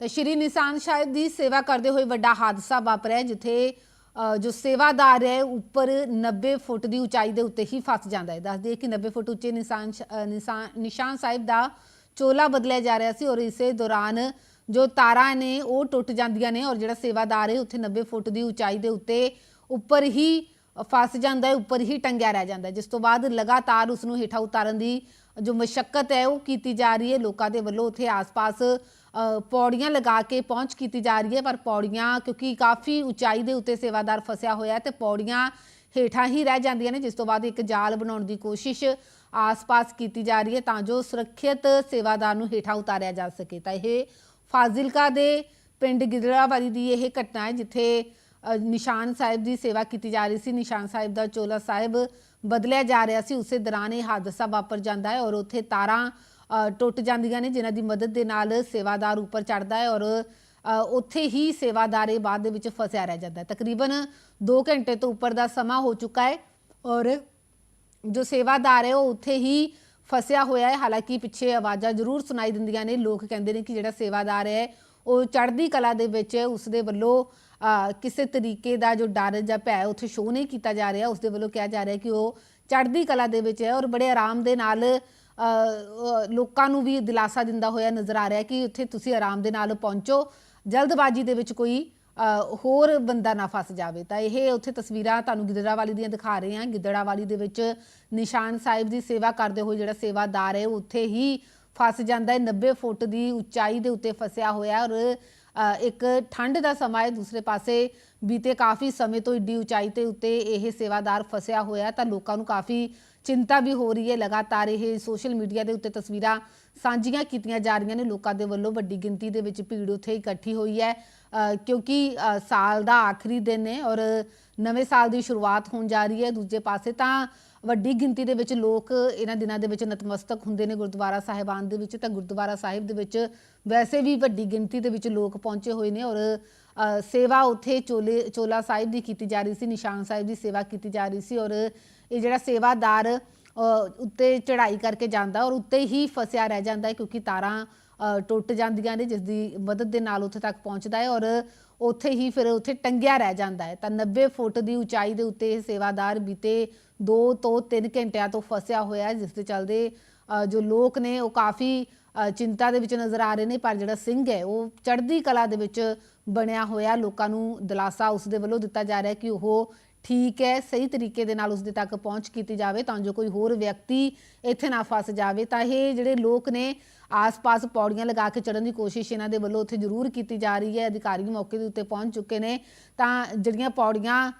ਤਾਂ ਸ਼੍ਰੀ ਨਿਸ਼ਾਨ ਸਾਹਿਬ ਦੀ ਸੇਵਾ ਕਰਦੇ ਹੋਏ ਵੱਡਾ ਹਾਦਸਾ ਵਾਪਰਿਆ ਜਿੱਥੇ ਜੋ ਸੇਵਾਦਾਰ ਹੈ, ਉੱਪਰ 90 ਫੁੱਟ ਦੀ ਉਚਾਈ ਦੇ ਉੱਤੇ ਹੀ ਫਸ ਜਾਂਦਾ ਹੈ। ਦੱਸਦੇ ਕਿ 90 ਫੁੱਟ ਉੱਚੇ ਨਿਸ਼ਾਨ ਸ਼- ਨਿਸ਼ਾਨ ਨਿਸ਼ਾਨ ਸਾਹਿਬ ਦਾ ਚੋਲਾ ਬਦਲਿਆ ਜਾ ਰਿਹਾ ਸੀ ਔਰ ਇਸੇ ਦੌਰਾਨ ਜੋ ਤਾਰਾਂ ਨੇ, ਉਹ ਟੁੱਟ ਜਾਂਦੀਆਂ ਨੇ ਔਰ ਜਿਹੜਾ ਸੇਵਾਦਾਰ ਹੈ, ਉੱਥੇ 90 ਫੁੱਟ ਦੀ ਉਚਾਈ ਦੇ ਉੱਤੇ ਉੱਪਰ ਹੀ ਫਸ ਜਾਂਦਾ ਹੈ, ਉੱਪਰ ਹੀ ਟੰਗਿਆ ਰਹਿ ਜਾਂਦਾ ਜਿਸ ਤੋਂ ਬਾਅਦ ਲਗਾਤਾਰ ਉਸ ਨੂੰ ਹੇਠਾਂ ਉਤਾਰਨ ਦੀ ਜੋ ਮਸ਼ੱਕਤ ਹੈ, ਉਹ ਕੀਤੀ ਜਾ ਰਹੀ ਹੈ। ਲੋਕਾਂ ਦੇ ਵੱਲੋਂ ਉੱਥੇ ਆਸ-ਪਾਸ ਪੌੜੀਆਂ ਲਗਾ ਕੇ ਪਹੁੰਚ ਕੀਤੀ ਜਾ ਰਹੀ ਹੈ। ਪਰ ਪੌੜੀਆਂ, ਕਿਉਂਕਿ ਕਾਫੀ ਉਚਾਈ ਦੇ ਉੱਤੇ ਸੇਵਾਦਾਰ ਫਸਿਆ ਹੋਇਆ ਹੈ, ਤੇ ਪੌੜੀਆਂ ਹੇਠਾਂ ਹੀ ਰਹਿ ਜਾਂਦੀਆਂ ਨੇ, ਜਿਸ ਤੋਂ ਬਾਅਦ ਇੱਕ ਜਾਲ ਬਣਾਉਣ ਦੀ ਕੋਸ਼ਿਸ਼ ਆਸ-ਪਾਸ ਕੀਤੀ ਜਾ ਰਹੀ ਹੈ, ਤਾਂ ਜੋ ਸੁਰੱਖਿਅਤ ਸੇਵਾਦਾਰ ਨੂੰ ਹੇਠਾਂ ਉਤਾਰਿਆ ਜਾ ਸਕੇ। ਤਾਂ ਇਹ ਫਾਜ਼ਿਲਕਾ ਦੇ ਪਿੰਡ ਗਿੱਦੜਾਵਾਲੀ ਦੀ ਇਹ ਘਟਨਾ ਹੈ, ਜਿੱਥੇ ਨਿਸ਼ਾਨ ਸਾਹਿਬ ਦੀ ਸੇਵਾ ਕੀਤੀ ਜਾ ਰਹੀ ਸੀ। ਨਿਸ਼ਾਨ ਸਾਹਿਬ ਦਾ ਚੋਲਾ ਸਾਹਿਬ ਬਦਲਿਆ ਜਾ ਰਿਹਾ ਸੀ। ਉਸੇ ਦੌਰਾਨ ਇਹ ਹਾਦਸਾ ਵਾਪਰ ਜਾਂਦਾ ਹੈ ਔਰ ਉੱਥੇ ਤਾਰਾਂ ਟੁੱਟ ਜਾਂਦੀਆਂ ਨੇ ਜਿਨ੍ਹਾਂ ਦੀ ਮਦਦ ਦੇ ਨਾਲ ਸੇਵਾਦਾਰ ਉੱਪਰ ਚੜਦਾ ਹੈ ਔਰ ਉੱਥੇ ਹੀ ਸੇਵਾਦਾਰ ਇਹ ਬਾਅਦ ਦੇ ਵਿੱਚ ਫਸਿਆ ਰਹਿ ਜਾਂਦਾ ਤਕਰੀਬਨ 2 ਘੰਟੇ ਤੋਂ ਉੱਪਰ ਦਾ ਸਮਾਂ ਹੋ ਚੁੱਕਾ ਹੈ ਔਰ ਜੋ ਸੇਵਾਦਾਰ ਹੈ ਉਹ ਉੱਥੇ ਹੀ ਫਸਿਆ ਹੋਇਆ ਹੈ। ਹਾਲਾਂਕਿ ਪਿੱਛੇ ਆਵਾਜ਼ਾਂ ਜ਼ਰੂਰ ਸੁਣਾਈ ਦਿੰਦੀਆਂ ਨੇ। ਲੋਕ ਕਹਿੰਦੇ ਨੇ ਕਿ ਜਿਹੜਾ ਸੇਵਾਦਾਰ ਹੈ ਉਹ ਚੜ੍ਹਦੀ ਕਲਾ ਦੇ ਵਿੱਚ ਹੈ। ਉਸ ਦੇ ਵੱਲੋਂ ਕਿਸੇ ਤਰੀਕੇ ਦਾ ਜੋ ਡਰ ਜਾਂ ਭੈ ਉੱਥੇ ਸ਼ੋਅ ਨਹੀਂ ਕੀਤਾ ਜਾ ਰਿਹਾ ਉਸ ਦੇ ਵੱਲੋਂ ਕਿਹਾ ਜਾ ਰਿਹਾ ਕਿ ਉਹ ਚੜ੍ਹਦੀ ਕਲਾ ਦੇ ਵਿੱਚ ਹੈ ਔਰ ਬੜੇ ਆਰਾਮ ਦੇ ਨਾਲ ਲੋਕਾਂ ਨੂੰ ਵੀ ਦਿਲਾਸਾ ਦਿੰਦਾ ਹੋਇਆ ਨਜ਼ਰ ਆ ਰਿਹਾ ਕਿ ਉੱਥੇ ਤੁਸੀਂ ਆਰਾਮ ਦੇ ਨਾਲ ਪਹੁੰਚੋ, ਜਲਦਬਾਜ਼ੀ ਦੇ ਵਿੱਚ ਕੋਈ ਹੋਰ ਬੰਦਾ ਨਾ ਫਸ ਜਾਵੇ। ਤਾਂ ਇਹ ਉੱਥੇ ਤਸਵੀਰਾਂ ਤੁਹਾਨੂੰ ਗਿੱਦੜਾਵਾਲੀ ਦੀਆਂ ਦਿਖਾ ਰਹੇ ਹਾਂ। ਗਿੱਦੜਾਵਾਲੀ ਦੇ ਵਿੱਚ ਨਿਸ਼ਾਨ ਸਾਹਿਬ ਦੀ ਸੇਵਾ ਕਰਦੇ ਹੋਏ ਜਿਹੜਾ ਸੇਵਾਦਾਰ ਹੈ, ਉਹ ਉੱਥੇ ਹੀ ਫਸ ਜਾਂਦਾ ਹੈ। 90 ਫੁੱਟ ਦੀ ਉਚਾਈ ਦੇ ਉੱਤੇ ਫਸਿਆ ਹੋਇਆ ਔਰ ਇੱਕ ਠੰਡ ਦਾ ਸਮਾਂ ਹੈ, ਦੂਸਰੇ ਪਾਸੇ ਬੀਤੇ ਕਾਫੀ ਸਮੇਂ ਤੋਂ ਏਡੀ ਉਚਾਈ ਤੇ ਉੱਤੇ ਇਹ ਸੇਵਾਦਾਰ ਫਸਿਆ ਹੋਇਆ ਤਾਂ ਲੋਕਾਂ ਨੂੰ ਕਾਫੀ ਚਿੰਤਾ ਵੀ ਹੋ ਰਹੀ ਹੈ। ਲਗਾਤਾਰ ਇਹ ਸੋਸ਼ਲ ਮੀਡੀਆ ਦੇ ਉੱਤੇ ਤਸਵੀਰਾਂ ਸਾਂਝੀਆਂ ਕੀਤੀਆਂ ਜਾ ਰਹੀਆਂ ਨੇ। ਲੋਕਾਂ ਦੇ ਵੱਲੋਂ ਵੱਡੀ ਗਿਣਤੀ ਦੇ ਵਿੱਚ ਭੀੜ ਉੱਥੇ ਇਕੱਠੀ ਹੋਈ ਹੈ ਕਿਉਂਕਿ ਸਾਲ ਦਾ ਆਖਰੀ ਦਿਨ ਹੈ ਔਰ ਨਵੇਂ ਸਾਲ ਦੀ ਸ਼ੁਰੂਆਤ ਹੋਣ ਜਾ ਰਹੀ ਹੈ। ਦੂਜੇ ਪਾਸੇ ਤਾਂ ਵੱਡੀ ਗਿਣਤੀ ਦੇ ਵਿੱਚ ਲੋਕ ਇਹਨਾਂ ਦਿਨਾਂ ਦੇ ਵਿੱਚ ਨਤਮਸਤਕ ਹੁੰਦੇ ਨੇ। ਗੁਰਦੁਆਰਾ ਸਾਹਿਬਾਨ ਦੇ ਵਿੱਚ ਤਾਂ ਗੁਰਦੁਆਰਾ ਸਾਹਿਬ ਦੇ ਵਿੱਚ ਵੈਸੇ ਵੀ ਵੱਡੀ ਗਿਣਤੀ ਦੇ ਵਿੱਚ ਲੋਕ ਪਹੁੰਚੇ ਹੋਏ ਨੇ ਔਰ ਸੇਵਾ ਉੱਥੇ ਚੋਲੇ, ਚੋਲਾ ਸਾਹਿਬ ਦੀ ਕੀਤੀ ਜਾ ਰਹੀ ਸੀ, ਨਿਸ਼ਾਨ ਸਾਹਿਬ ਦੀ ਸੇਵਾ ਕੀਤੀ ਜਾ ਰਹੀ ਸੀ ਔਰ ਇਹ ਜਿਹੜਾ ਸੇਵਾਦਾਰ ਉੱਤੇ ਚੜ੍ਹਾਈ ਕਰਕੇ ਜਾਂਦਾ ਔਰ ਉੱਤੇ ਹੀ ਫਸਿਆ ਰਹਿ ਜਾਂਦਾ ਹੈ ਕਿਉਂਕਿ ਤਾਰਾਂ ਟੁੱਟ ਜਾਂਦੀਆਂ ਨੇ, ਜਿਸ ਦੀ ਮਦਦ ਦੇ ਨਾਲ ਉੱਥੇ ਤੱਕ ਪਹੁੰਚਦਾ ਹੈ ਔਰ ਉੱਥੇ ਹੀ ਫਿਰ ਉੱਥੇ ਟੰਗਿਆ ਰਹਿ ਜਾਂਦਾ ਹੈ। ਤਾਂ 90 ਫੁੱਟ ਦੀ ਉਚਾਈ ਦੇ ਉੱਤੇ ਇਹ ਸੇਵਾਦਾਰ ਬੀਤੇ 2 ਤੋਂ 3 ਘੰਟਿਆਂ ਤੋਂ ਫਸਿਆ ਹੋਇਆ ਹੈ, ਜਿਸ ਦੇ ਚੱਲਦੇ ਜੋ ਲੋਕ ਨੇ ਉਹ ਕਾਫੀ ਚਿੰਤਾ ਦੇ ਵਿੱਚ ਨਜ਼ਰ ਆ ਰਹੇ ਨੇ, ਪਰ ਜਿਹੜਾ ਸਿੰਘ ਹੈ ਉਹ ਚੜ੍ਹਦੀ ਕਲਾ ਦੇ ਵਿੱਚ ਬਣਿਆ ਹੋਇਆ। ਲੋਕਾਂ ਨੂੰ ਦਿਲਾਸਾ ਉਸ ਦੇ ਵੱਲੋਂ ਦਿੱਤਾ ਜਾ ਰਿਹਾ ਕਿ ਉਹ ਠੀਕ ਹੈ, ਸਹੀ ਤਰੀਕੇ ਦੇ ਨਾਲ ਉਸ ਦੇ ਤੱਕ ਪਹੁੰਚ ਕੀਤੀ ਜਾਵੇ ਤਾਂ ਜੋ ਕੋਈ ਹੋਰ ਵਿਅਕਤੀ ਇੱਥੇ ਨਾ ਫਸ ਜਾਵੇ, ਤਾਂ ਇਹ ਜਿਹੜੇ ਲੋਕ ਨੇ ਆਸ-ਪਾਸ ਪੌੜੀਆਂ ਲਗਾ ਕੇ ਚੜਨ ਦੀ ਕੋਸ਼ਿਸ਼ ਇਹਨਾਂ ਦੇ ਵੱਲੋਂ ਉੱਥੇ ਜ਼ਰੂਰ ਕੀਤੀ ਜਾ ਰਹੀ ਹੈ, ਅਧਿਕਾਰੀ ਮੌਕੇ ਦੇ ਉੱਤੇ ਪਹੁੰਚ ਚੁੱਕੇ ਨੇ, ਤਾਂ ਜਿਹੜੀਆਂ ਪੌੜੀਆਂ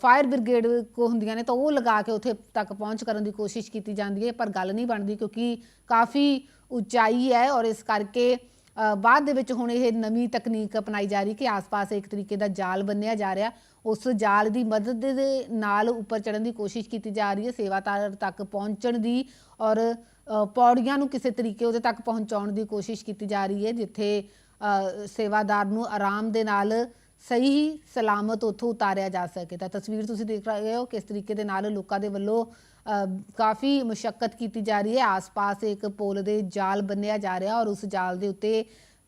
ਫਾਇਰ ਬ੍ਰਿਗੇਡ ਕੋ ਹੁੰਦੀਆਂ ਨੇ ਤਾਂ ਉਹ ਲਗਾ ਕੇ ਉੱਥੇ ਤੱਕ ਪਹੁੰਚ ਕਰਨ ਦੀ ਕੋਸ਼ਿਸ਼ ਕੀਤੀ ਜਾਂਦੀ ਹੈ, ਪਰ ਗੱਲ ਨਹੀਂ ਬਣਦੀ ਕਿਉਂਕਿ ਕਾਫੀ ਉਚਾਈ ਹੈ ਔਰ ਇਸ ਕਰਕੇ ਬਾਅਦ ਦੇ ਵਿੱਚ ਹੁਣ ਇਹ ਨਵੀਂ ਤਕਨੀਕ ਅਪਣਾਈ ਜਾ ਰਹੀ ਕਿ ਆਸ-ਪਾਸ ਇੱਕ ਤਰੀਕੇ ਦਾ ਜਾਲ ਬੰਨਿਆ ਜਾ ਰਿਹਾ। ਉਸ ਜਾਲ ਦੀ ਮਦਦ ਦੇ ਨਾਲ ਉੱਪਰ ਚੜਨ ਦੀ ਕੋਸ਼ਿਸ਼ ਕੀਤੀ ਜਾ ਰਹੀ ਹੈ ਸੇਵਾਦਾਰ ਤੱਕ ਪਹੁੰਚਣ ਦੀ ਔਰ ਪੌੜੀਆਂ ਨੂੰ ਕਿਸੇ ਤਰੀਕੇ ਉਹਦੇ ਤੱਕ ਪਹੁੰਚਾਉਣ ਦੀ ਕੋਸ਼ਿਸ਼ ਕੀਤੀ ਜਾ ਰਹੀ ਹੈ, ਜਿੱਥੇ ਸੇਵਾਦਾਰ ਨੂੰ ਆਰਾਮ ਦੇ ਨਾਲ ਸਹੀ ਸਲਾਮਤ ਉੱਥੋਂ ਉਤਾਰਿਆ ਜਾ ਸਕੇ। ਤਾਂ ਤਸਵੀਰ ਤੁਸੀਂ ਦੇਖ ਰਹੇ ਹੋ ਕਿਸ ਤਰੀਕੇ ਦੇ ਨਾਲ ਲੋਕਾਂ ਦੇ ਵੱਲੋਂ ਕਾਫੀ ਮੁਸ਼ਕਲ ਕੀਤੀ ਜਾ ਰਹੀ ਹੈ। ਆਸ-ਪਾਸ ਇੱਕ ਪੁਲ ਦੇ ਜਾਲ ਬੰਨਿਆ ਜਾ ਰਿਹਾ ਔਰ ਉਸ ਜਾਲ ਦੇ ਉੱਤੇ